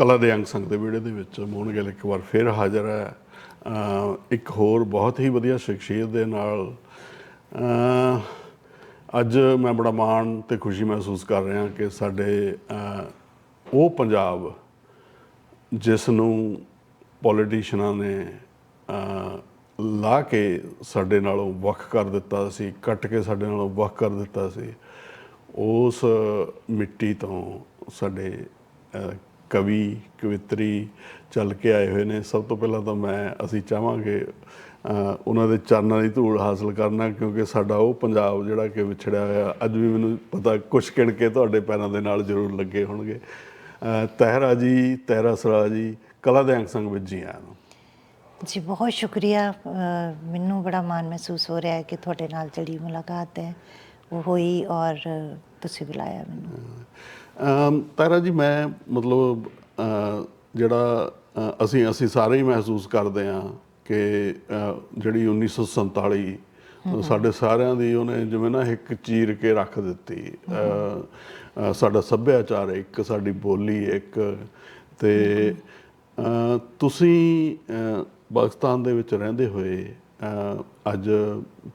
ਕਲਾ ਦੇ ਅੰਗ ਸੰਗ ਦੇ ਵਿਹੜੇ ਦੇ ਵਿੱਚ ਮੋਹਨ ਗਿੱਲ ਇੱਕ ਵਾਰ ਫਿਰ ਹਾਜ਼ਰ ਹੈ। ਇੱਕ ਹੋਰ ਬਹੁਤ ਹੀ ਵਧੀਆ ਸ਼ਖਸੀਅਤ ਦੇ ਨਾਲ। ਅੱਜ ਮੈਂ ਬੜਾ ਮਾਣ ਤੇ ਖੁਸ਼ੀ ਮਹਿਸੂਸ ਕਰ ਰਿਹਾ ਕਿ ਸਾਡੇ ਉਹ ਪੰਜਾਬ ਜਿਸ ਨੂੰ ਪੋਲੀਟੀਸ਼ੀਅਨਾਂ ਨੇ ਅ, ਲਾ ਕੇ ਸਾਡੇ ਨਾਲੋਂ ਵੱਖ ਕਰ ਦਿੱਤਾ ਸੀ ਕੱਟ ਕੇ ਸਾਡੇ ਨਾਲੋਂ ਵੱਖ ਕਰ ਦਿੱਤਾ ਸੀ ਉਸ ਮਿੱਟੀ ਤੋਂ ਸਾਡੇ ਕਵੀ ਕਵਿਤਰੀ ਚੱਲ ਕੇ ਆਏ ਹੋਏ ਨੇ। ਸਭ ਤੋਂ ਪਹਿਲਾਂ ਤਾਂ ਮੈਂ ਅਸੀਂ ਚਾਹਾਂਗੇ ਉਹਨਾਂ ਦੇ ਚਰਨਾਂ ਦੀ ਧੂੜ ਹਾਸਲ ਕਰਨਾ ਕਿਉਂਕਿ ਸਾਡਾ ਉਹ ਪੰਜਾਬ ਜਿਹੜਾ ਕਿ ਵਿਛੜਿਆ ਹੋਇਆ ਅੱਜ ਵੀ ਮੈਨੂੰ ਪਤਾ ਕੁਛ ਕਿਣ ਕੇ ਤੁਹਾਡੇ ਪੈਰਾਂ ਦੇ ਨਾਲ ਜ਼ਰੂਰ ਲੱਗੇ ਹੋਣਗੇ। ਤਹਿਰਾ ਜੀ ਤਹਿਰਾ ਸਰਾ ਜੀ ਕਲਾ ਦੇ ਅੰਗ ਸੰਗ ਵਿੱਚ ਜੀ ਆਇਆਂ ਨੂੰ। ਜੀ ਬਹੁਤ ਸ਼ੁਕਰੀਆ। ਮੈਨੂੰ ਬੜਾ ਮਾਣ ਮਹਿਸੂਸ ਹੋ ਰਿਹਾ ਹੈ ਕਿ ਤੁਹਾਡੇ ਨਾਲ ਜਿਹੜੀ ਮੁਲਾਕਾਤ ਹੈ ਉਹ ਹੋਈ ਔਰ ਤੁਸੀਂ ਬੁਲਾਇਆ ਮੈਨੂੰ। ਤਾਰਾ ਜੀ ਮੈਂ ਮਤਲਬ ਜਿਹੜਾ ਅਸੀਂ ਅਸੀਂ ਸਾਰੇ ਹੀ ਮਹਿਸੂਸ ਕਰਦੇ ਹਾਂ ਕਿ ਜਿਹੜੀ 1947 ਸਾਡੇ ਸਾਰਿਆਂ ਦੀ ਉਹਨੇ ਜਿਵੇਂ ਨਾ ਇੱਕ ਚੀਰ ਕੇ ਰੱਖ ਦਿੱਤੀ। ਸਾਡਾ ਸੱਭਿਆਚਾਰ ਇੱਕ ਸਾਡੀ ਬੋਲੀ ਇੱਕ ਤੇ ਤੁਸੀਂ ਪਾਕਿਸਤਾਨ ਦੇ ਵਿੱਚ ਰਹਿੰਦੇ ਹੋਏ ਅੱਜ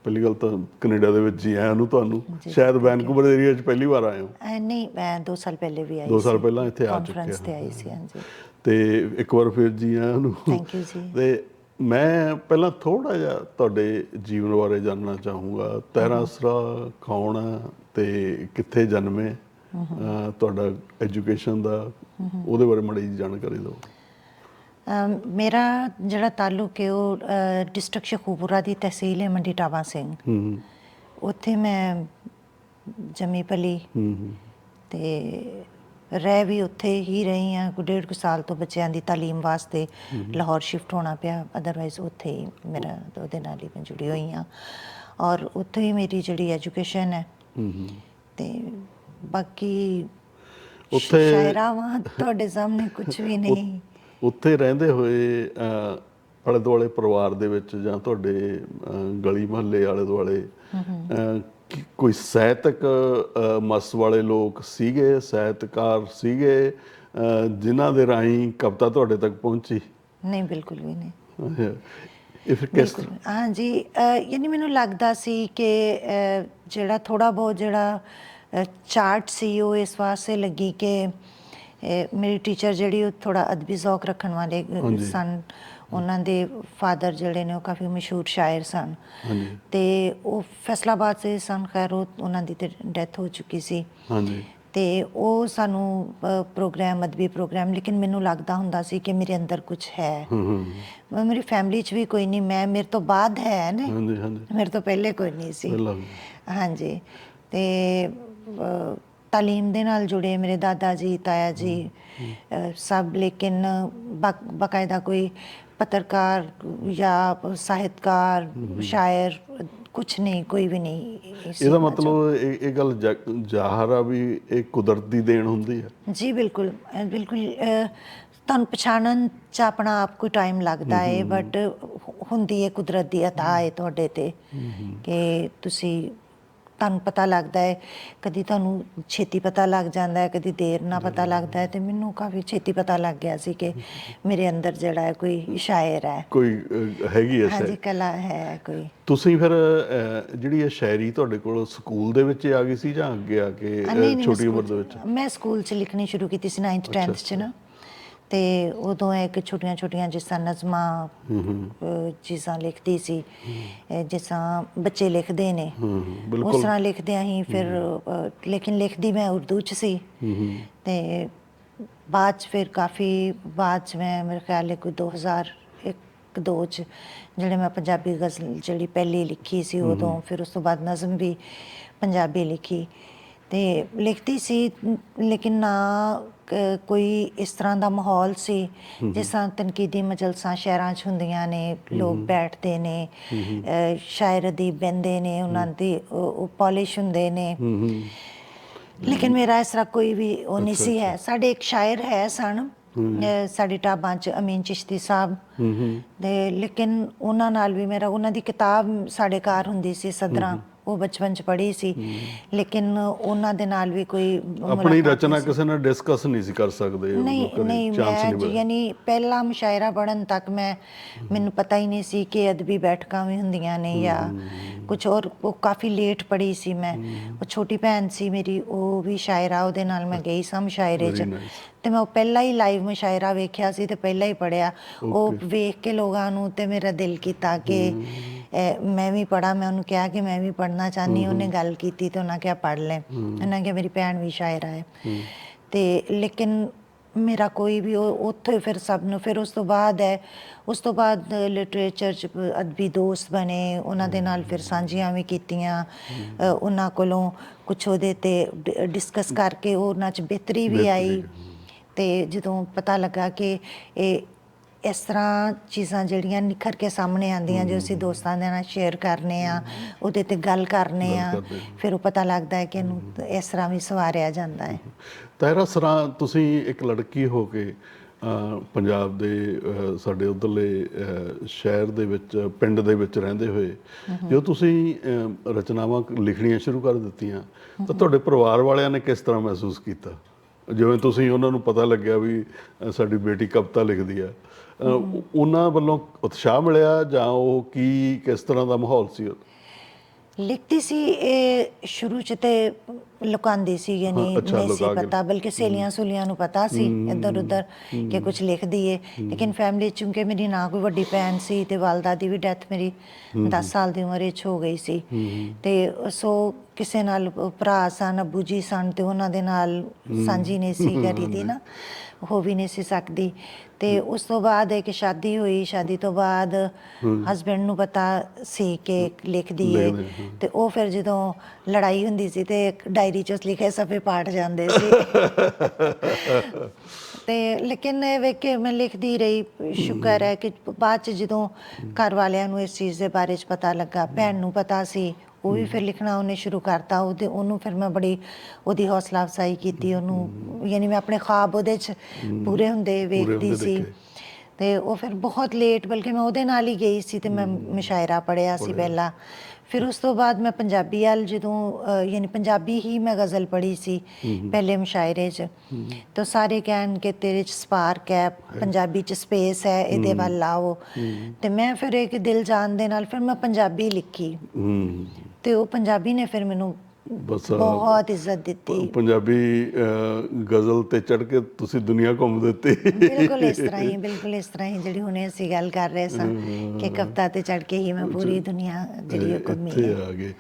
ਪਹਿਲੀ ਗੱਲ ਤਾਂ ਕੈਨੇਡਾ ਦੇ ਵਿੱਚ ਹੀ ਆਇਆ ਨੂੰ ਤੁਹਾਨੂੰ। ਸ਼ਾਇਦ ਵੈਨਕੂਵਰ ਏਰੀਆ 'ਚ ਪਹਿਲੀ ਵਾਰ ਆਏ ਹੋ। ਨਹੀਂ ਮੈਂ 2 ਸਾਲ ਪਹਿਲੇ ਵੀ ਆਈ ਦੋ ਸਾਲ ਸੀ। ਪਹਿਲਾਂ ਇੱਥੇ ਆ ਚੁੱਕੇ ਹੋ। ਤੇ ਆਈ ਸੀ ਹਾਂਜੀ। ਤੇ ਇੱਕ ਵਾਰ ਫਿਰ ਜੀ ਆਇਆਂ ਨੂੰ। Thank you ਜੀ। ਤੇ ਮੈਂ ਪਹਿਲਾਂ ਥੋੜਾ ਜਿਹਾ ਤੁਹਾਡੇ ਜੀਵਨ ਬਾਰੇ ਜਾਣਨਾ ਚਾਹੂੰਗਾ। ਤੇਰਾ ਅਸਰਾ ਕੌਣ ਹੈ ਤੇ ਕਿੱਥੇ ਜਨਮੇ? ਤੁਹਾਡਾ ਐਜੂਕੇਸ਼ਨ ਦਾ ਉਹਦੇ ਬਾਰੇ ਮੜੀ ਜੀ ਜਾਣਕਾਰੀ ਦਿਓ। ਮੇਰਾ ਜਿਹੜਾ ਤਾਲੁਕ ਹੈ ਉਹ ਡਿਸਟ੍ਰਿਕਟ ਸ਼ਖੂਪੁਰਾ ਦੀ ਤਹਿਸੀਲ ਹੈ ਮੰਡੀ ਟਾਵਾ ਸਿੰਘ। ਹੂੰ ਉੱਥੇ ਮੈਂ ਜੰਮੀ ਪਲੀ ਹੂੰ ਤੇ ਰਹਿ ਵੀ ਉੱਥੇ ਹੀ ਰਹੀ ਕੋਈ ਡੇਢ ਕੁ ਸਾਲ ਤੋਂ ਬੱਚਿਆਂ ਦੀ ਤਾਲੀਮ ਵਾਸਤੇ ਲਾਹੌਰ ਸ਼ਿਫਟ ਹੋਣਾ ਪਿਆ। ਅਦਰਵਾਈਜ਼ ਉੱਥੇ ਹੀ ਮੇਰਾ ਉਹਦੇ ਨਾਲ ਹੀ ਮੈਂ ਜੁੜੀ ਹੋਈ ਹਾਂ। ਔਰ ਉੱਥੇ ਹੀ ਮੇਰੀ ਜਿਹੜੀ ਐਜੂਕੇਸ਼ਨ ਹੂੰ। ਤੇ ਬਾਕੀ ਉੱਥੇ- ਸ਼ਾਇਰਾਵਾਂ ਤੁਹਾਡੇ ਸਾਹਮਣੇ ਕੁਝ ਵੀ ਨਹੀਂ। ਉੱਥੇ ਰਹਿੰਦੇ ਹੋਏ ਆਲੇ ਦੁਆਲੇ ਪਰਿਵਾਰ ਦੇ ਵਿੱਚ ਜਾਂ ਤੁਹਾਡੇ ਗਲੀ ਮੁਹੱਲੇ ਆਲੇ ਦੁਆਲੇ ਕੋਈ ਸਾਹਿਤਕ ਮਸ ਵਾਲੇ ਲੋਕ ਸੀਗੇ ਸਾਹਿਤਕਾਰ ਸੀਗੇ ਜਿਨ੍ਹਾਂ ਦੇ ਰਾਹੀਂ ਕਵਿਤਾ ਤੁਹਾਡੇ ਤੱਕ ਪਹੁੰਚੀ? ਨਹੀਂ ਬਿਲਕੁਲ ਵੀ ਨਹੀਂ। ਇਹ ਫਿਰ ਕਿਸ ਬਿਲਕੁਲ। ਹਾਂ ਜੀ ਅ, ਯਾਨੀ ਮੈਨੂੰ ਲੱਗਦਾ ਸੀ ਕਿ ਜਿਹੜਾ ਥੋੜਾ ਬਹੁਤ ਜਿਹੜਾ ਚਾਰਟ ਸੀ ਉਹ ਇਸ ਵਾਸਤੇ ਲੱਗੀ ਕਿ ਮੇਰੀ ਟੀਚਰ ਜਿਹੜੀ ਉਹ ਥੋੜਾ ਅਦਬੀ ਜ਼ੌਕ ਰੱਖਣ ਵਾਲੇ। ਸਨ। ਉਹਨਾਂ ਦੇ ਫਾਦਰ ਜਿਹੜੇ ਨੇ ਉਹ ਕਾਫੀ ਮਸ਼ਹੂਰ ਸ਼ਾਇਰ ਸਨ। ਹਾਂਜੀ। ਤੇ ਉਹ ਫੈਸਲਾਬਾਦ ਸੇ ਸਨ ਖੈਰ ਉਹ ਉਹਨਾਂ ਦੀ ਤੇ ਡੈਥ ਹੋ ਚੁੱਕੀ ਸੀ। ਹਾਂਜੀ। ਤੇ ਉਹ ਸਾਨੂੰ ਪ੍ਰੋਗਰਾਮ ਅਦਬੀ ਪ੍ਰੋਗਰਾਮ ਲੇਕਿਨ ਮੈਨੂੰ ਲੱਗਦਾ ਹੁੰਦਾ ਸੀ ਕਿ ਮੇਰੇ ਅੰਦਰ ਕੁਝ ਹੈ। ਹੂੰ ਹੂੰ। ਮ- ਮੇਰੀ ਫੈਮਿਲੀ 'ਚ ਵੀ ਕੋਈ ਨਹੀਂ ਮੈਂ ਮੇਰੇ ਤੋਂ ਬਾਅਦ ਹੈ ਨਾ। ਹਾਂਜੀ ਹਾਂਜੀ। ਮੇਰੇ ਤੋਂ ਪਹਿਲੇ ਕੋਈ ਨਹੀਂ ਸੀ। ਹਾਂਜੀ। ਤੇ ਤਾਲੀਮ ਦੇ ਨਾਲ ਜੁੜੇ ਮੇਰੇ ਦਾਦਾ ਜੀ ਤਾਇਆ ਜੀ ਸਭ ਲੇਕਿਨ ਬਕ- ਬਕਾਇਦਾ ਕੋਈ ਪੱਤਰਕਾਰ ਜਾਂ ਸਾਹਿਤਕਾਰ ਸ਼ਾਇਰ ਕੁਝ ਨਹੀਂ ਕੋਈ ਵੀ ਨਹੀਂ ਇਹਦਾ ਮਤਲਬ ਇਹ ਗੱਲ ਜ਼ਾਹਰ ਆ ਵੀ ਇਹ ਕੁਦਰਤ ਦੀ ਦੇਣ ਹੁੰਦੀ ਹੈ ਜੀ ਬਿਲਕੁਲ ਬਿਲਕੁਲ ਅਹ, ਤੁਹਾਨੂੰ ਪਛਾਣਨ ਚ ਆਪਣਾ ਆਪ ਕੋਈ ਟਾਈਮ ਲੱਗਦਾ ਹੈ ਬਟ ਹੁੰਦੀ ਹੈ ਕੁਦਰਤ ਦੀ ਅਤਾ ਹੈ ਤੁਹਾਡੇ ਤੇ ਕਿ ਤੁਸੀਂ ਤੁਹਾਨੂੰ ਪਤਾ ਲੱਗਦਾ ਹੈ ਕਦੀ ਤੁਹਾਨੂੰ ਛੇਤੀ ਪਤਾ ਲੱਗ ਜਾਂਦਾ ਹੈ ਕਦੀ ਦੇਰ ਨਾਲ ਪਤਾ ਲੱਗਦਾ ਹੈ ਤੇ ਮੈਨੂੰ ਕਾਫੀ ਛੇਤੀ ਪਤਾ ਲੱਗ ਗਿਆ ਸੀ ਕਿ ਮੇਰੇ ਅੰਦਰ ਜਿਹੜਾ ਹੈ ਕੋਈ ਸ਼ਾਇਰ ਹੈ। ਕੋਈ ਅਹ, ਹੈਗੀ ਐ ਹਾਂਜੀ ਕਲਾ ਹੈ ਕੋਈ। ਤੁਸੀਂ ਫਿਰ ਅਹ, ਜਿਹੜੀ ਇਹ ਸ਼ਾਇਰੀ ਤੁਹਾਡੇ ਕੋਲ ਸਕੂਲ ਦੇ ਵਿੱਚ ਹੀ ਆ ਗਈ ਸੀ ਜਾਂ ਅੱਗੇ ਆ ਕੇ ਅ, ਅਹ, ਨਹੀਂ, ਨਹੀਂ, ਮੈਂ ਛੋਟੀ ਉਮਰ ਦੇ ਸਕੂਲ- ਵਿੱਚ ਮੈਂ ਸਕੂਲ 'ਚ ਲਿਖਣੀ ਸ਼ੁਰੂ ਕੀਤੀ ਸੀ 9th 10th 'ਚ ਨਾ। ਤੇ ਉਦੋਂ ਇੱਕ ਛੋਟੀਆਂ ਛੋਟੀਆਂ ਜਿਸ ਤਰ੍ਹਾਂ ਨਜ਼ਮਾਂ ਚੀਜ਼ਾਂ ਲਿਖਦੀ ਸੀ ਜਿਸ ਤਰ੍ਹਾਂ ਬੱਚੇ ਲਿਖਦੇ ਨੇ। ਉਸ ਤਰ੍ਹਾਂ ਲਿਖਦੇ ਹੀ ਫਿਰ ਲੇਕਿਨ ਲਿਖਦੀ ਮੈਂ ਉਰਦੂ 'ਚ ਸੀ। ਤੇ ਬਾਅਦ 'ਚ ਫਿਰ ਕਾਫੀ ਬਾਅਦ 'ਚ ਮੈਂ ਮੇਰੇ ਖਿਆਲ ਹੈ ਕੋਈ 2000 ਇੱਕ ਦੋ 'ਚ ਜਿਹੜੇ ਮੈਂ ਪੰਜਾਬੀ ਗਜ਼ਲ ਜਿਹੜੀ ਪਹਿਲੀ ਲਿਖੀ ਸੀ ਉਦੋਂ ਫਿਰ ਉਸ ਤੋਂ ਬਾਅਦ ਨਜ਼ਮ ਵੀ ਪੰਜਾਬੀ ਲਿਖੀ। ਤੇ ਲਿਖਦੀ ਸੀ ਲੇਕਿਨ ਨਾ ਕੋਈ ਇਸ ਤਰ੍ਹਾਂ ਦਾ ਮਾਹੌਲ ਸੀ ਜਿਸ ਤਰ੍ਹਾਂ ਤਨਕੀਦੀ ਮਜਲਸਾਂ ਸ਼ਹਿਰਾਂ 'ਚ ਹੁੰਦੀਆਂ ਨੇ ਲੋਕ ਬੈਠਦੇ ਨੇ ਸ਼ਾਇਰ ਅਦੀਬ ਬਹਿੰਦੇ ਨੇ ਉਹਨਾਂ ਦੀ ਉਹ ਪਾਲਿਸ਼ ਹੁੰਦੇ ਨੇ। ਲੇਕਿਨ ਮੇਰਾ ਇਸ ਤਰ੍ਹਾਂ ਕੋਈ ਵੀ ਉਹ ਨਹੀਂ ਸੀ ਹੈ। ਸਾਡੇ ਇੱਕ ਸ਼ਾਇਰ ਹੈ ਸਨ ਸਾਡੀ ਟਾਬਾਂ ਚ ਅਮੀਨ ਚਿਸ਼ਤੀ ਸਾਹਿਬ। ਤੇ ਲੇਕਿਨ ਉਹਨਾਂ ਨਾਲ ਵੀ ਮੇਰਾ ਉਹਨਾਂ ਦੀ ਕਿਤਾਬ ਸਾਡੇ ਘਰ ਹੁੰਦੀ ਸੀ ਸਦਰਾਂ। ਉਹ ਬਚਪਨ ਚ ਪੜ੍ਹੀ ਸੀ। ਲੇਕਿਨ ਉਹਨਾਂ ਦੇ ਨਾਲ ਵੀ ਕੋਈ ਆਪਣੀ ਰਚਨਾ। ਕਿਸੇ ਨਾਲ ਡਿਸਕਸ ਨਹੀਂ ਸੀ ਕਰ ਸਕਦੇ ਨਹੀਂ ਨਹੀਂ ਮੈਂ। ਯਾਨੀ ਪਹਿਲਾ ਮੁਸ਼ਾਇਰਾ ਪੜਨ ਤੱਕ ਮੈਂ ਮੈਨੂੰ ਪਤਾ ਹੀ ਨਹੀਂ ਸੀ ਕਿ ਅਦਬੀ ਬੈਠਕਾਂ ਵੀ ਹੁੰਦੀਆਂ ਨੇ ਜਾਂ ਕੁਝ ਹੋਰ ਉਹ ਕਾਫੀ ਲੇਟ ਪੜ੍ਹੀ ਸੀ ਮੈਂ। ਉਹ ਛੋਟੀ ਭੈਣ ਸੀ ਮੇਰੀ ਉਹ ਵੀ ਸ਼ਾਇਰਾ ਉਹਦੇ ਨਾਲ ਮੈਂ ਗਈ ਸਾਂ ਮੁਸ਼ਾਇਰੇ 'ਚ. ਤੇ ਮੈਂ ਉਹ ਪਹਿਲਾ ਹੀ ਲਾਈਵ ਮੁਸ਼ਾਇਰਾ ਵੇਖਿਆ ਸੀ ਤੇ ਪਹਿਲਾ ਹੀ ਪੜਿਆ ਉਹ ਵੇਖ ਕੇ ਲੋਕਾਂ ਨੂੰ ਤੇ ਮੇਰਾ ਦਿਲ ਕੀਤਾ ਕਿ ਇਹ, ਮੈਂ ਵੀ ਪੜਾ ਮੈਂ ਉਹਨੂੰ ਕਿਹਾ ਕਿ ਮੈਂ ਵੀ ਪੜਨਾ ਚਾਹਨੀ ਉਹਨੇ ਗੱਲ ਕੀਤੀ ਤੇ ਉਹਨਾਂ ਕਿਹਾ ਪੜ ਲੈ। ਉਹਨਾਂ ਕਿਹਾ ਮੇਰੀ ਭੈਣ ਵੀ ਸ਼ਾਇਰਾ ਹੈ। ਤੇ ਲੇਕਿਨ ਮੇਰਾ ਕੋਈ ਵੀ ਉਹ ਉੱਥੇ ਫਿਰ ਸਭ ਨੂੰ ਫਿਰ ਉਸ ਤੋਂ ਬਾਅਦ ਹੈ ਉਸ ਤੋਂ ਬਾਅਦ ਲਿਟਰੇਚਰ ਚ ਅਦਬੀ ਦੋਸਤ ਬਣੇ ਉਹਨਾਂ ਦੇ ਨਾਲ ਫਿਰ ਸਾਂਝੀਆਂ ਵੀ ਕੀਤੀਆਂ। ਉਹਨਾਂ ਕੋਲੋਂ ਕੁਝ ਉਹਦੇ ਤੇ ਡਿਸਕਸ ਕਰਕੇ ਉਹਨਾਂ ਚ ਬਿਹਤਰੀ ਵੀ ਆਈ। ਤੇ ਜਦੋਂ ਪਤਾ ਲੱਗਾ ਕਿ ਇਹ ਇਸ ਤਰ੍ਹਾਂ ਚੀਜ਼ਾਂ ਜਿਹੜੀਆਂ ਨਿਖਰ ਕੇ ਸਾਹਮਣੇ ਆਉਂਦੀਆਂ ਜੋ ਅਸੀਂ ਦੋਸਤਾਂ ਦੇ ਨਾਲ ਸ਼ੇਅਰ ਕਰਨੇ ਆ ਉਹਦੇ ਤੇ ਗੱਲ ਕਰਨੇ ਆ। ਫਿਰ ਉਹ ਪਤਾ ਲੱਗਦਾ ਹੈ ਕਿ ਇਹਨੂੰ ਇਸ ਤਰ੍ਹਾਂ ਵੀ ਸਵਾਰਿਆ ਜਾਂਦਾ ਹੈ। ਤਾਇਰਾ ਸਰਾਂ ਤੁਸੀਂ ਇੱਕ ਲੜਕੀ ਹੋ ਕੇ ਪੰਜਾਬ ਦੇ ਸਾਡੇ ਉਧਰਲੇ ਸ਼ਹਿਰ ਦੇ ਵਿੱਚ ਪਿੰਡ ਦੇ ਵਿੱਚ ਰਹਿੰਦੇ ਹੋਏ ਜਦੋਂ ਤੁਸੀਂ ਰਚਨਾਵਾਂ ਲਿਖਣੀਆਂ ਸ਼ੁਰੂ ਕਰ ਦਿੱਤੀਆਂ ਤਾਂ ਤੁਹਾਡੇ ਪਰਿਵਾਰ ਵਾਲਿਆਂ ਨੇ ਕਿਸ ਤਰ੍ਹਾਂ ਮਹਿਸੂਸ ਕੀਤਾ? ਜਿਵੇਂ ਤੁਸੀਂ ਉਹਨਾਂ ਨੂੰ ਪਤਾ ਲੱਗਿਆ ਵੀ ਸਾਡੀ ਬੇਟੀ ਕਵਿਤਾ ਲਿਖਦੀ ਆ ਉਹਨਾਂ ਵੱਲੋਂ ਉਤਸ਼ਾਹ ਮਿਲਿਆ ਜਾਂ ਉਹ ਕੀ, ਕਿਸ ਤਰ੍ਹਾਂ ਦਾ ਮਾਹੌਲ ਸੀ ਲਿਖਤੀ ਸੀ ਇਹ ਸ਼ੁਰੂ ਚ ਤੇ ਲੁਕਾਉਂਦੀ ਸੀ ਯਾਨੀ ਅੱਛਾ, ਨਹੀਂ ਸੀ ਲੁਕਾ ਕੇ। ਪਤਾ ਬਲਕਿ ਸਹੇਲੀਆਂ ਸੁਲੀਆਂ ਨੂੰ ਪਤਾ ਸੀ ਇੱਧਰ ਉੱਧਰ ਕਿ ਕੁਝ ਲਿਖਦੀ ਏ। ਲੇਕਿਨ ਫੈਮਿਲੀ ਚੁੰਕੇ ਮੇਰੀ ਨਾ ਕੋਈ ਵੱਡੀ ਭੈਣ ਸੀ ਤੇ ਵਾਲਦਾ ਦੀ ਵੀ ਡੈਥ ਮੇਰੀ 10 ਸਾਲ ਦੀ ਉਮਰ ਵਿੱਚ ਹੋ ਗਈ ਸੀ। ਤੇ ਸੋ ਕਿਸੇ ਨਾਲ ਭਰਾ ਸਨ ਅੱਬੂ ਜੀ ਸਨ ਤੇ ਉਹਨਾਂ ਦੇ ਨਾਲ ਸਾਂਝੀ ਨਹੀਂ ਸੀ ਕਰੀ ਦੀ ਨਾ ਹੋ ਵੀ ਨਹੀਂ ਸੀ ਸਕਦੀ। ਤੇ ਉਸ ਤੋਂ ਬਾਅਦ ਇੱਕ ਸ਼ਾਦੀ ਹੋਈ ਸ਼ਾਦੀ ਤੋਂ ਬਾਅਦ ਹਸਬੰਡ ਨੂੰ ਪਤਾ ਸੀ ਕਿ ਲਿਖਦੀ ਏ ਲਿਖਦੇ। ਤੇ ਉਹ ਫਿਰ ਜਦੋਂ ਲੜਾਈ ਹੁੰਦੀ ਸੀ ਤੇ ਇੱਕ ਡਾਇਰੀ 'ਚ ਲਿਖੇ ਸਫੇ ਪਾਟ ਜਾਂਦੇ ਸੀ। ਤੇ ਲੇਕਿਨ ਇਹ ਵੇਖ ਕੇ ਮੈਂ ਲਿਖਦੀ ਰਹੀ ਸ਼ੁਕਰ ਹੈ ਕਿ ਬਾਅਦ ਚ ਜਦੋਂ ਘਰ ਵਾਲਿਆਂ ਨੂੰ ਇਸ ਚੀਜ਼ ਦੇ ਬਾਰੇ ਚ ਪਤਾ ਲੱਗਾ ਭੈਣ ਨੂੰ ਪਤਾ ਸੀ ਉਹ ਵੀ ਫਿਰ ਲਿਖਣਾ ਉਹਨੇ ਸ਼ੁਰੂ ਕਰਤਾ ਉਹਦੇ ਉਹਨੂੰ ਫਿਰ ਮੈਂ ਬੜੀ ਉਹਦੀ ਹੌਸਲਾ ਅਫਜ਼ਾਈ ਕੀਤੀ ਉਹਨੂੰ ਯਾਨੀ ਮੈਂ ਆਪਣੇ ਖਾਬ ਉਹਦੇ ਚ ਪੂਰੇ ਹੁੰਦੇ ਵੇਖਦੀ ਸੀ। ਤੇ ਉਹ ਫਿਰ ਬਹੁਤ ਲੇਟ ਬਲਕਿ ਮੈਂ ਉਹਦੇ ਨਾਲ ਹੀ ਗਈ ਸੀ ਤੇ ਮੈਂ ਮੁਸ਼ਾਇਰਾ ਪੜਿਆ ਸੀ ਪਹਿਲਾਂ। ਫਿਰ ਉਸ ਤੋਂ ਬਾਅਦ ਮੈਂ ਪੰਜਾਬੀ ਵੱਲ ਜਦੋਂ ਅ, ਯਾਨੀ ਪੰਜਾਬੀ ਹੀ ਮੈਂ ਗਜ਼ਲ ਪੜ੍ਹੀ ਸੀ ਪਹਿਲੇ ਮੁਸ਼ਾਇਰੇ 'ਚ। ਤਾਂ ਸਾਰੇ ਕਹਿਣ ਕਿ ਤੇਰੇ 'ਚ ਸਪਾਰਕ ਹੈ ਪੰਜਾਬੀ 'ਚ ਸਪੇਸ ਹੈ ਇਹਦੇ ਵੱਲ ਆਓ। ਤੇ ਮੈਂ ਫਿਰ ਇੱਕ ਦਿਲ ਜਾਣ ਦੇ ਨਾਲ ਫਿਰ ਮੈਂ ਪੰਜਾਬੀ ਲਿਖੀ। ਹੂੰ। ਤੇ ਉਹ ਪੰਜਾਬੀ ਨੇ ਫਿਰ ਮੈਨੂੰ ਬਸ ਬਹੁਤ ਇੱਜ਼ਤ ਦਿੱਤੀ। ਪੰਜਾਬੀ ਗਜ਼ਲ ਤੇ ਚੜ ਕੇ ਤੁਸੀਂ ਦੁਨੀਆ ਘੁੰਮ ਦਿੱਤੀ। ਬਿਲਕੁਲ ਇਸ ਤਰ੍ਹਾਂ ਹੀ ਬਿਲਕੁਲ ਇਸ ਤਰ੍ਹਾਂ ਹੀ ਜਿਹੜੀ ਹੁਣੇ ਅਸੀਂ ਗੱਲ ਕਰ ਰਹੇ ਸਾਂ ਕਿ ਕਵਿਤਾ ਤੇ ਚੜ ਕੇ ਹੀ ਮੈਂ ਪੂਰੀ ਦੁਨੀਆ ਜਿਹੜੀ ਘੁੰਮੀ ਇੱਥੇ ਆ ਗਏ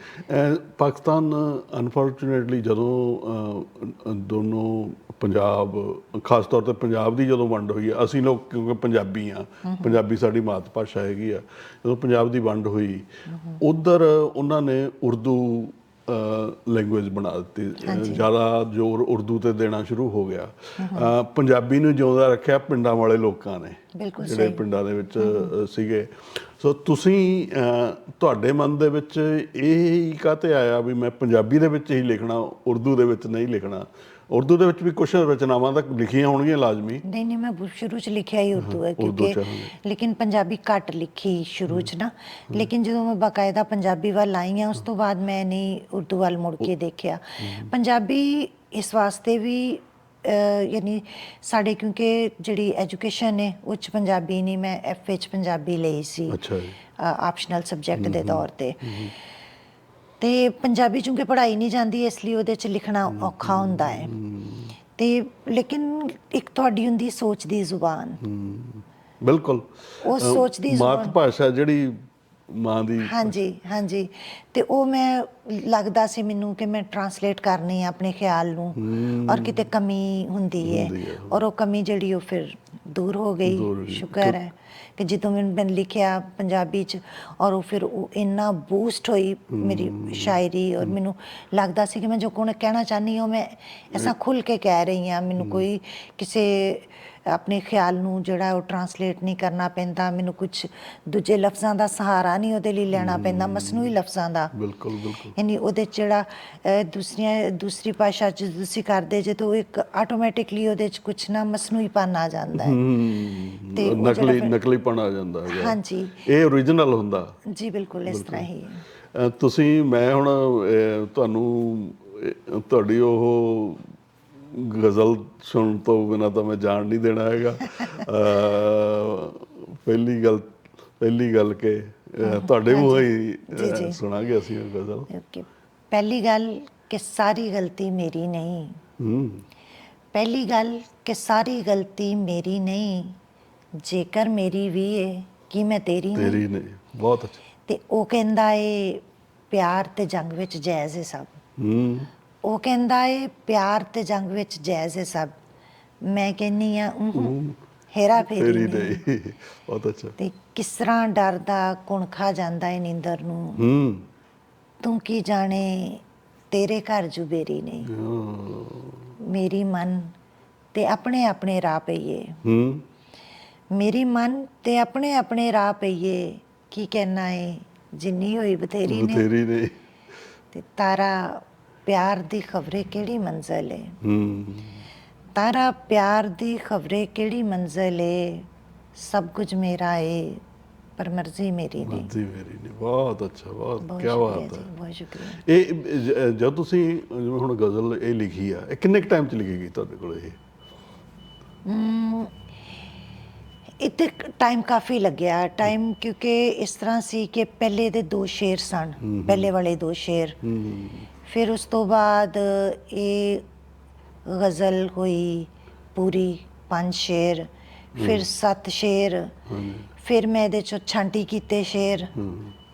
ਪਾਕਿਸਤਾਨ ਅਨਫੋਰਚੂਨੇਟਲੀ ਜਦੋਂ ਦੋਨੋਂ ਪੰਜਾਬ ਖਾਸ ਤੌਰ ਤੇ ਪੰਜਾਬ ਦੀ ਜਦੋਂ ਵੰਡ ਹੋਈ ਅਸੀਂ ਲੋਕ ਕਿਉਂਕਿ ਪੰਜਾਬੀ ਆ ਪੰਜਾਬੀ ਸਾਡੀ ਮਾਤ ਭਾਸ਼ਾ ਹੈਗੀ ਆ ਜਦੋਂ ਪੰਜਾਬ ਦੀ ਵੰਡ ਹੋਈ ਉਧਰ ਉਹਨਾਂ ਨੇ ਉਰਦੂ ਲੈਂਗੁਏਜ ਬਣਾ ਦਿੱਤੀ। ਜ਼ਿਆਦਾ ਜ਼ੋਰ ਉਰਦੂ ਤੇ ਦੇਣਾ ਸ਼ੁਰੂ ਹੋ ਗਿਆ। ਪੰਜਾਬੀ ਨੂੰ ਜਿਉਂਦਾ ਰੱਖਿਆ ਪਿੰਡਾਂ ਵਾਲੇ ਲੋਕਾਂ ਨੇ ਜਿਹੜੇ। ਪਿੰਡਾਂ ਦੇ ਵਿੱਚ ਸੀਗੇ। ਸੋ ਤੁਸੀਂ ਤੁਹਾਡੇ ਮਨ ਦੇ ਵਿੱਚ ਇਹ ਹੀ ਕਾਤੇ ਆਇਆ ਵੀ ਮੈਂ ਪੰਜਾਬੀ ਦੇ ਵਿੱਚ ਹੀ ਲਿਖਣਾ ਉਰਦੂ ਦੇ ਵਿੱਚ ਨਹੀਂ ਲਿਖਣਾ? ਉਰਦੂ ਦੇ ਵਿੱਚ ਵੀ ਕੁਝ ਰਚਨਾਵਾਂ ਤਾਂ ਲਿਖੀਆਂ ਹੋਣਗੀਆਂ ਲਾਜ਼ਮੀ। ਨਹੀਂ ਨਹੀਂ ਮੈਂ ਸ਼ੁਰੂ ਚ ਲਿਖਿਆ ਹੀ ਉਰਦੂ ਹੈ ਕਿਉਂਕਿ ਚ। ਲੇਕਿਨ ਪੰਜਾਬੀ ਘੱਟ ਲਿਖੀ ਸ਼ੁਰੂ ਚ ਨਾ। ਲੇਕਿਨ ਜਦੋਂ ਮੈਂ ਬਕਾਇਦਾ ਪੰਜਾਬੀ ਵੱਲ ਆਈ ਹਾਂ ਉਸ ਤੋਂ ਬਾਅਦ ਮੈਂ ਨਹੀਂ ਉਰਦੂ ਵੱਲ ਮੁੜ ਕੇ ਦੇਖਿਆ। ਪੰਜਾਬੀ ਇਸ ਵਾਸਤੇ ਵੀ ਯਾਨੀ ਸਾਡੇ ਕਿਉਂਕਿ ਜਿਹੜੀ ਐਜੂਕੇਸ਼ਨ ਹੈ ਉਹ 'ਚ ਪੰਜਾਬੀ ਨਹੀਂ ਮੈਂ ਐਫ ਵਿੱਚ ਪੰਜਾਬੀ ਲਈ ਸੀ ਅੱਛਾ ਜੀ। ਆਪਸ਼ਨਲ ਸਬਜੈਕਟ ਦੇ ਤੌਰ ਤੇ। ਤੇ ਪੰਜਾਬੀ ਚੂੰਕਿ ਪੜ੍ਹਾਈ ਨਹੀਂ ਜਾਂਦੀ ਇਸ ਲਈ ਉਹਦੇ ਚ ਲਿਖਣਾ ਔਖਾ ਹੁੰਦਾ ਹੈ। ਤੇ ਲੇਕਿਨ ਇੱਕ ਤੁਹਾਡੀ ਹੁੰਦੀ ਸੋਚ ਦੀ ਜ਼ੁਬਾਨ। ਬਿਲਕੁਲ। ਉਹ ਸੋਚ ਦੀ ਮਾਤ। ਭਾਸ਼ਾ ਜਿਹੜੀ ਮਾਂ ਦੀ ਹਾਂਜੀ ਹਾਂਜੀ। ਤੇ ਉਹ ਮੈਂ ਲੱਗਦਾ ਸੀ ਮੈਨੂੰ ਕਿ ਮੈਂ ਟਰਾਂਸਲੇਟ ਕਰਨੀ ਹੈ ਆਪਣੇ ਖਿਆਲ ਨੂੰ। ਔਰ ਕਿਤੇ ਕਮੀ ਹੁੰਦੀ ਹੈ। ਔਰ ਉਹ ਕਮੀ ਜਿਹੜੀ ਉਹ ਫਿਰ ਦੂਰ ਹੋ ਗਈ। ਸ਼ੁਕਰ ਹੈ। ਕਿ ਜਦੋਂ ਮੈਂ ਲਿਖਿਆ ਪੰਜਾਬੀ ਚ ਔਰ ਉਹ ਫਿਰ ਉਹ ਇੰਨਾ ਬੂਸਟ ਹੋਈ ਮੇਰੀ ਸ਼ਾਇਰੀ ਔਰ ਮੈਨੂੰ ਲੱਗਦਾ ਸੀ ਕਿ ਮੈਂ ਜੋ ਕੋਣ ਕਹਿਣਾ ਚਾਹਨੀ ਹਾਂ ਮੈਂ ਐਸਾ ਖੁੱਲ ਕੇ ਕਹਿ ਰਹੀ ਹਾਂ। ਮੈਨੂੰ ਕੋਈ ਕਿਸੇ ਆਪਣੇ ਖਿਆਲ ਨੂੰ ਜਿਹੜਾ ਉਹ ਟਰਾਂਸਲੇਟ ਨਹੀਂ ਕਰਨਾ ਪੈਂਦਾ ਮੈਨੂੰ ਕੁਝ ਦੂਜੇ ਲਫ਼ਜ਼ਾਂ ਦਾ ਸਹਾਰਾ ਨਹੀਂ ਉਹਦੇ ਲਈ ਲੈਣਾ ਪੈਂਦਾ ਮਸਨੂਈ ਲਫ਼ਜ਼ਾਂ ਦਾ। ਬਿਲਕੁਲ ਬਿਲਕੁਲ। ਯਾਨੀ ਉਹਦੇ ਜਿਹੜਾ ਦੂਸਰੀਆਂ ਦੂਸਰੀ ਭਾਸ਼ਾ ਚ ਤੁਸੀਂ ਕਰਦੇ ਜੇ ਤਾਂ ਉਹ ਇੱਕ ਆਟੋਮੈਟਿਕਲੀ ਉਹਦੇ ਚ ਕੁਝ ਨਾ ਮਸਨੂਈਪਨ ਆ ਜਾਂਦਾ ਹੈ। ਤੇ ਨਕਲੀ ਫਿਰ- ਨਕਲੀਪਣ ਆ ਜਾਂਦਾ ਹੈਗਾ। ਹਾਂਜੀ। ਇਹ origignal ਹੁੰਦਾ। ਜੀ ਬਿਲਕੁਲ ਇਸ ਤਰ੍ਹਾਂ ਹੀ। ਹੈ। ਤੁਸੀਂ ਮੈਂ ਹੁਣ ਤੁਹਾਨੂੰ ਤੁਹਾਡੀ ਉਹ ਗਜ਼ਲ ਸੁਣਨ ਤੋਂ ਬਿਨਾ ਤਾਂ ਮੈਂ ਜਾਣ ਨਹੀਂ ਦੇਣਾ ਹੈਗਾ। ਪਹਿਲੀ ਗੱਲ ਪਹਿਲੀ ਗੱਲ ਕਿ ਤੁਹਾਡੇ ਮੂੰਹੋਂ ਹੀ। ਸੁਣਾਂਗੇ ਅਸੀਂ ਉਹ ਗਜ਼ਲ। ਓਕੇ। ਪਹਿਲੀ ਗੱਲ ਕਿ ਸਾਰੀ ਗਲਤੀ ਮੇਰੀ ਨਹੀਂ। ਹੂੰ। ਪਹਿਲੀ ਗੱਲ ਕਿ ਸਾਰੀ ਗਲਤੀ ਮੇਰੀ ਨਹੀਂ। ਜੇਕਰ ਮੇਰੀ ਵੀ ਏ ਕਿ ਮੈਂ ਤੇਰੀ ਨਹੀਂ? ਤੇਰੀ ਨੇ ਬਹੁਤ ਅੱਛਾ। ਤੇ ਉਹ ਕਹਿੰਦਾ ਏ ਪਿਆਰ ਤੇ ਜੰਗ ਵਿੱਚ ਜਾਇਜ਼ ਏ ਸਭ। ਹੂੰ। ਉਹ ਕਹਿੰਦਾ ਏ ਪਿਆਰ ਤੇ ਜੰਗ ਵਿੱਚ ਜਾਇਜ਼ ਏ ਸਭ। ਮੈਂ ਕਹਿੰਨੀ ਆ ਹੇਰਾ ਫੇਰੀ ਨਹੀਂ ਨਹੀਂ ਬਹੁਤ ਅੱਛਾ। ਤੇ ਕਿਸ ਤਰ੍ਹਾਂ ਡਰਦਾ ਕੁਣ ਖਾ ਜਾਂਦਾ ਏ ਨੀਂਦਰ ਨੂੰ। ਹੂੰ। ਤੂੰ ਕੀ ਜਾਣੇ ਤੇਰੇ ਘਰ ਜੁਬੇਰੀ ਨਹੀਂ ਹਾਂ। ਮੇਰੀ ਮਨ ਤੇ ਆਪਣੇ ਆਪਣੇ ਰਾਹ ਪਈਏ। ਹੂੰ। ਮੇਰੀ ਮਨ ਤੇ ਆਪਣੇ ਆਪਣੇ ਰਾਹ ਪਈਏ ਕੀ ਕਹਿਣਾ ਏ ਜਿੰਨੀ ਹੋਈ ਬਥੇਰੀ ਨੇ। ਤੇ ਤਾਰਾ ਪਿਆਰ ਦੀ ਖਬਰੇ ਕਿਹੜੀ ਮੰਜ਼ਲ ਏ? ਹੂੰ। ਤਾਰਾ ਪਿਆਰ ਦੀ ਖਬਰੇ ਕਿਹੜੀ ਮੰਜ਼ਲ ਏ? ਸਭ ਕੁਝ ਮੇਰਾ ਏ ਪਰ ਮਰਜ਼ੀ ਮੇਰੀ ਨਹੀਂ। ਮਰਜ਼ੀ ਮੇਰੀ ਨੇ ਬਹੁਤ ਅੱਛਾ ਬਹੁਤ ਕੀ ਬਾਤ ਹੈ। ਬਹੁਤ ਸ਼ੁਕਰੀਆ। ਇਹ ਜਦ ਤੁਸੀਂ ਜਿਵੇਂ ਹੁਣ ਗਜ਼ਲ ਇਹ ਲਿਖੀ ਆ ਇਹ ਕਿੰਨੇ ਟਾਈਮ ਚ ਲਿਖੀ ਗਈ ਤੁਹਾਡੇ ਕੋਲ ਇਹ? ਇੱਥੇ ਟਾਈਮ ਕਾਫੀ ਲੱਗਿਆ। ਟਾਈਮ ਕਿਉਂਕਿ ਇਸ ਤਰ੍ਹਾਂ ਸੀ ਕਿ ਪਹਿਲੇ ਦੇ ਦੋ ਸ਼ੇਰ ਸਨ। ਪਹਿਲੇ ਵਾਲੇ ਦੋ ਸ਼ੇਰ। ਫਿਰ ਉਸ ਤੋਂ ਬਾਅਦ ਇਹ ਗਜ਼ਲ ਹੋਈ ਪੂਰੀ ਪੰਜ ਸ਼ੇਰ ਫਿਰ ਸੱਤ ਸ਼ੇਰ ਫਿਰ ਮੈਂ ਇਹਦੇ ਚੋਂ ਛਾਂਟੀ ਕੀਤੇ ਸ਼ੇਰ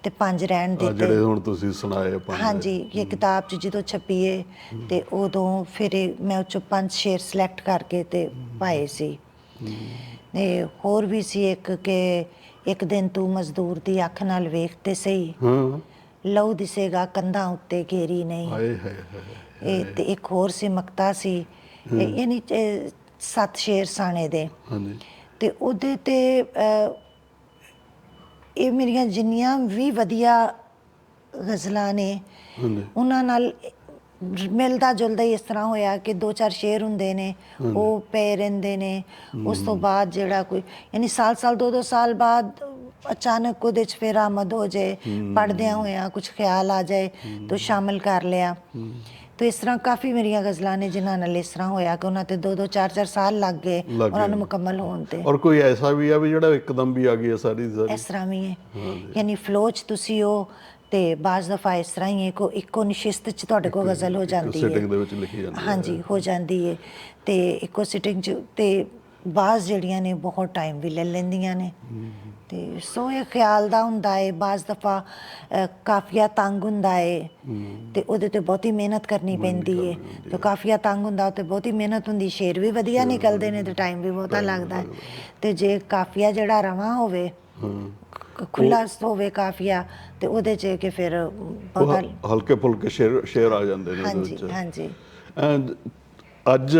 ਤੇ ਪੰਜ ਰਹਿਣ ਆ ਜਿਹੜੇ ਦਿੱਤੇ ਹੁਣ ਤੁਸੀਂ ਸੁਣਾਏ ਪੰਜ। ਹਾਂਜੀ ਇਹ ਕਿਤਾਬ ਚ ਜਦੋਂ ਛਪੀਏ ਤੇ ਉਦੋਂ ਫਿਰ ਮੈਂ ਉਹ ਚੋਂ ਪੰਜ ਸ਼ੇਰ ਸਿਲੈਕਟ ਕਰਕੇ ਤੇ ਪਾਏ ਸੀ। ਤੇ ਹੋਰ ਵੀ ਸੀ ਇੱਕ ਕਿ ਇੱਕ ਦਿਨ ਤੂੰ ਮਜ਼ਦੂਰ ਦੀ ਅੱਖ ਨਾਲ ਵੇਖ ਤੇ ਸਹੀ। ਹਾਂ। ਲਹੂ ਦਿਸੇਗਾ ਕੰਧਾਂ ਉੱਤੇ ਘੇਰੀ ਨਹੀਂ। ਹਾਏ ਹਾਏ ਹਾਏ ਇਹ ਤੇ ਇੱਕ ਹੋਰ ਸੀ ਮਕਤਾ ਸੀ ਯਾਨੀ ਸੱਤ ਸ਼ੇਰ ਸਾਣੇ ਦੇ। ਹਾਂਜੀ। ਤੇ ਉਹਦੇ ਤੇ ਇਹ ਮੇਰੀਆਂ ਜਿੰਨੀਆਂ ਵੀ ਵਧੀਆ ਗਜ਼ਲਾਂ ਨੇ ਹਾਂਜੀ। ਉਹਨਾਂ ਨਾਲ ਮਿਲਦਾ ਜੁਲਦਾ ਹੀ ਇਸ ਤਰ੍ਹਾਂ ਹੋਇਆ ਕਿ ਦੋ ਚਾਰ ਸ਼ੇਰ ਹੁੰਦੇ ਨੇ ਉਹ ਪਏ ਰਹਿੰਦੇ ਨੇ। ਉਸ ਤੋਂ ਬਾਅਦ ਜਿਹੜਾ ਕੋਈ ਯਾਨੀ ਸਾਲ ਸਾਲ ਦੋ ਦੋ ਸਾਲ ਬਾਅਦ ਅਚਾਨਕ ਉਹਦੇ ਚ ਫਿਰ ਆਮਦ ਹੋ ਜਾਏ ਪੜਦਿਆਂ ਹੋਇਆ ਕੁਝ ਖਿਆਲ ਆ ਜਾਏ ਤਾਂ ਸ਼ਾਮਿਲ ਕਰ ਲਿਆ। ਤੇ ਇਸ ਤਰ੍ਹਾਂ ਕਾਫੀ ਮੇਰੀਆਂ ਗਜ਼ਲਾਂ ਨੇ ਜਿਨ੍ਹਾਂ ਨਾਲ ਇਸ ਤਰ੍ਹਾਂ ਹੋਇਆ ਕਿ ਉਹਨਾਂ ਤੇ ਦੋ ਦੋ ਚਾਰ ਚਾਰ ਸਾਲ ਲੱਗ ਗਏ ਉਹਨਾਂ। ਨੂੰ ਮੁਕੰਮਲ ਹੋਣ ਤੇ। ਔਰ ਕੋਈ ਐਸਾ ਵੀ ਆ ਵੀ ਜਿਹੜਾ ਇੱਕਦਮ ਵੀ ਆ ਹੈ ਸਾਰੀ ਸਾਰੀ? ਇਸ ਤਰ੍ਹਾਂ ਵੀ ਹੈ। ਯਾਨੀ ਫਲੋ ਚ ਤੁਸੀਂ ਉਹ ਤੇ ਬਾਜ਼ ਦਫਾ ਇਸ ਤਰ੍ਹਾਂ ਹੀ ਹੈ ਕੋ ਇੱਕੋ ਨਿਸ਼ਿਸਤ ਚ ਤੁਹਾਡੇ ਕੋਲ ਗਜ਼ਲ ਹੋ ਜਾਂਦੀ ਸਿਟਿੰਗ ਹੈ। ਦੇ ਵਿੱਚ ਲਿਖੀ ਜਾਂਦੀ ਹੈ ਹਾਂਜੀ ਹੋ ਜਾਂਦੀ ਹੈ। ਤੇ ਇੱਕੋ ਸਿਟਿੰਗ ਚ ਤੇ ਬਾਜ਼ ਜਿਹੜੀਆਂ ਨੇ ਬਹੁਤ ਟਾਈਮ ਵੀ ਲੈ ਲੈਂਦੀਆਂ ਨੇ। ਤੇ ਸੋ ਇਹ ਖਿਆਲ ਦਾ ਹੁੰਦਾ ਹੈ ਬਾਜ਼ ਦਫਾ ਕਾਫੀਆ ਤੰਗ ਹੁੰਦਾ ਹੈ ਤੇ ਉਹਦੇ ਤੇ ਬਹੁਤੀ ਮਿਹਨਤ ਕਰਨੀ ਪੈਂਦੀ ਹੈ ਤੇ ਕਾਫੀਆ ਤੰਗ ਹੁੰਦਾ ਤੇ ਬਹੁਤੀ ਮਿਹਨਤ ਹੁੰਦੀ ਸ਼ੇਰ ਵੀ ਵਧੀਆ ਨਿਕਲਦੇ ਨੇ ਤੇ ਟਾਈਮ ਵੀ ਬਹੁਤਾ ਲੱਗਦਾ। ਤੇ ਜੇ ਕਾਫੀਆ ਜਿਹੜਾ ਰਵਾਂ ਹੋਵੇ ਖੁੱਲਾ ਹੋਵੇ ਕਾਫੀਆ ਤੇ ਉਹਦੇ ਚ ਕਿ ਫਿਰ ਹਲਕੇ ਫੁਲਕੇ ਸ਼ੇਰ ਸ਼ੇਰ ਆ ਜਾਂਦੇ ਨੇ ਉਹਦੇ ਹਾਂਜੀ ਵਿੱਚ। ਹਾਂਜੀ। ਅੱਜ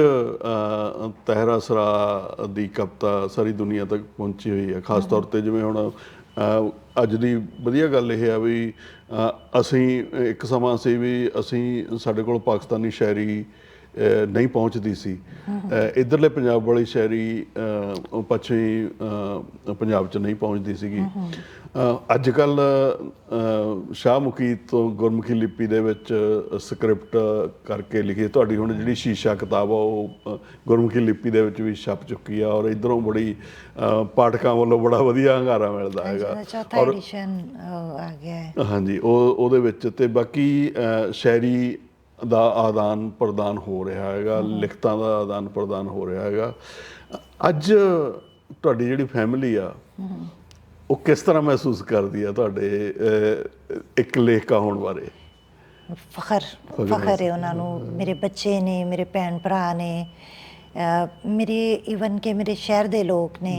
ਤਹਿਰਾ ਸਰਾ ਦੀ ਕਵਿਤਾ ਸਾਰੀ ਦੁਨੀਆ ਤੱਕ ਪਹੁੰਚੀ ਹੋਈ ਹੈ, ਖਾਸ ਤੌਰ ਤੇ ਜਿਵੇਂ ਹੁਣ ਅੱਜ ਦੀ ਵਧੀਆ ਗੱਲ ਇਹ ਆ ਵੀ ਅਸੀਂ ਇੱਕ ਸਮਾਂ ਸੀ ਵੀ ਅਸੀਂ ਸਾਡੇ ਕੋਲ ਪਾਕਿਸਤਾਨੀ ਸ਼ਾਇਰੀ ਨਹੀਂ ਪਹੁੰਚਦੀ ਸੀ। ਇੱਧਰਲੇ ਪੰਜਾਬ ਵਾਲੀ ਸ਼ਾਇਰੀ ਅਹ, ਪੱਛਮੀ ਪੰਜਾਬ 'ਚ ਨਹੀਂ ਪਹੁੰਚਦੀ ਸੀਗੀ। ਅੱਜ ਕੱਲ ਸ਼ਾਹਮੁਖੀ ਤੋਂ ਗੁਰਮੁਖੀ ਲਿਪੀ ਦੇ ਵਿੱਚ ਸਕ੍ਰਿਪਟ ਕਰਕੇ ਲਿਖੀ ਤੁਹਾਡੀ ਹੁਣ ਜਿਹੜੀ ਸ਼ੀਸ਼ਾ ਕਿਤਾਬ ਆ ਉਹ ਗੁਰਮੁਖੀ ਲਿਪੀ ਦੇ ਵਿੱਚ ਵੀ ਛਪ ਚੁੱਕੀ ਆ ਔਰ ਇਧਰੋਂ ਬੜੀ ਪਾਠਕਾਂ ਵੱਲੋਂ ਬੜਾ ਵਧੀਆ ਹੰਗਾਰਾ ਮਿਲਦਾ ਹੈਗਾ। ਚੌਥਾ ਐਡੀਸ਼ਨ ਆ ਗਿਆ ਹੈ। ਹਾਂਜੀ ਉਹ ਉਹਦੇ ਵਿੱਚ ਤੇ ਬਾਕੀ ਸ਼ਾਇਰੀ ਦਾ ਆਦਾਨ ਪ੍ਰਦਾਨ ਹੋ ਰਿਹਾ ਹੈਗਾ ਲਿਖਤਾਂ ਦਾ ਆਦਾਨ ਪ੍ਰਦਾਨ ਹੋ ਰਿਹਾ ਹੈਗਾ। ਅੱਜ ਤੁਹਾਡੀ ਜਿਹੜੀ ਫੈਮਿਲੀ ਆ ਉਹ ਕਿਸ ਤਰ੍ਹਾਂ ਮਹਿਸੂਸ ਕਰਦੀ ਆ ਤੁਹਾਡੇ ਇੱਕ ਲੇਖਕਾ ਹੋਣ ਬਾਰੇ? ਫਖਰ ਫਖਰ ਹੈ ਉਹਨਾਂ ਨੂੰ। ਮੇਰੇ ਬੱਚੇ ਨੇ ਮੇਰੇ ਭੈਣ ਭਰਾ ਨੇ ਮੇਰੇ ਇਵਨ ਕਿ ਮੇਰੇ ਸ਼ਹਿਰ ਦੇ ਲੋਕ ਨੇ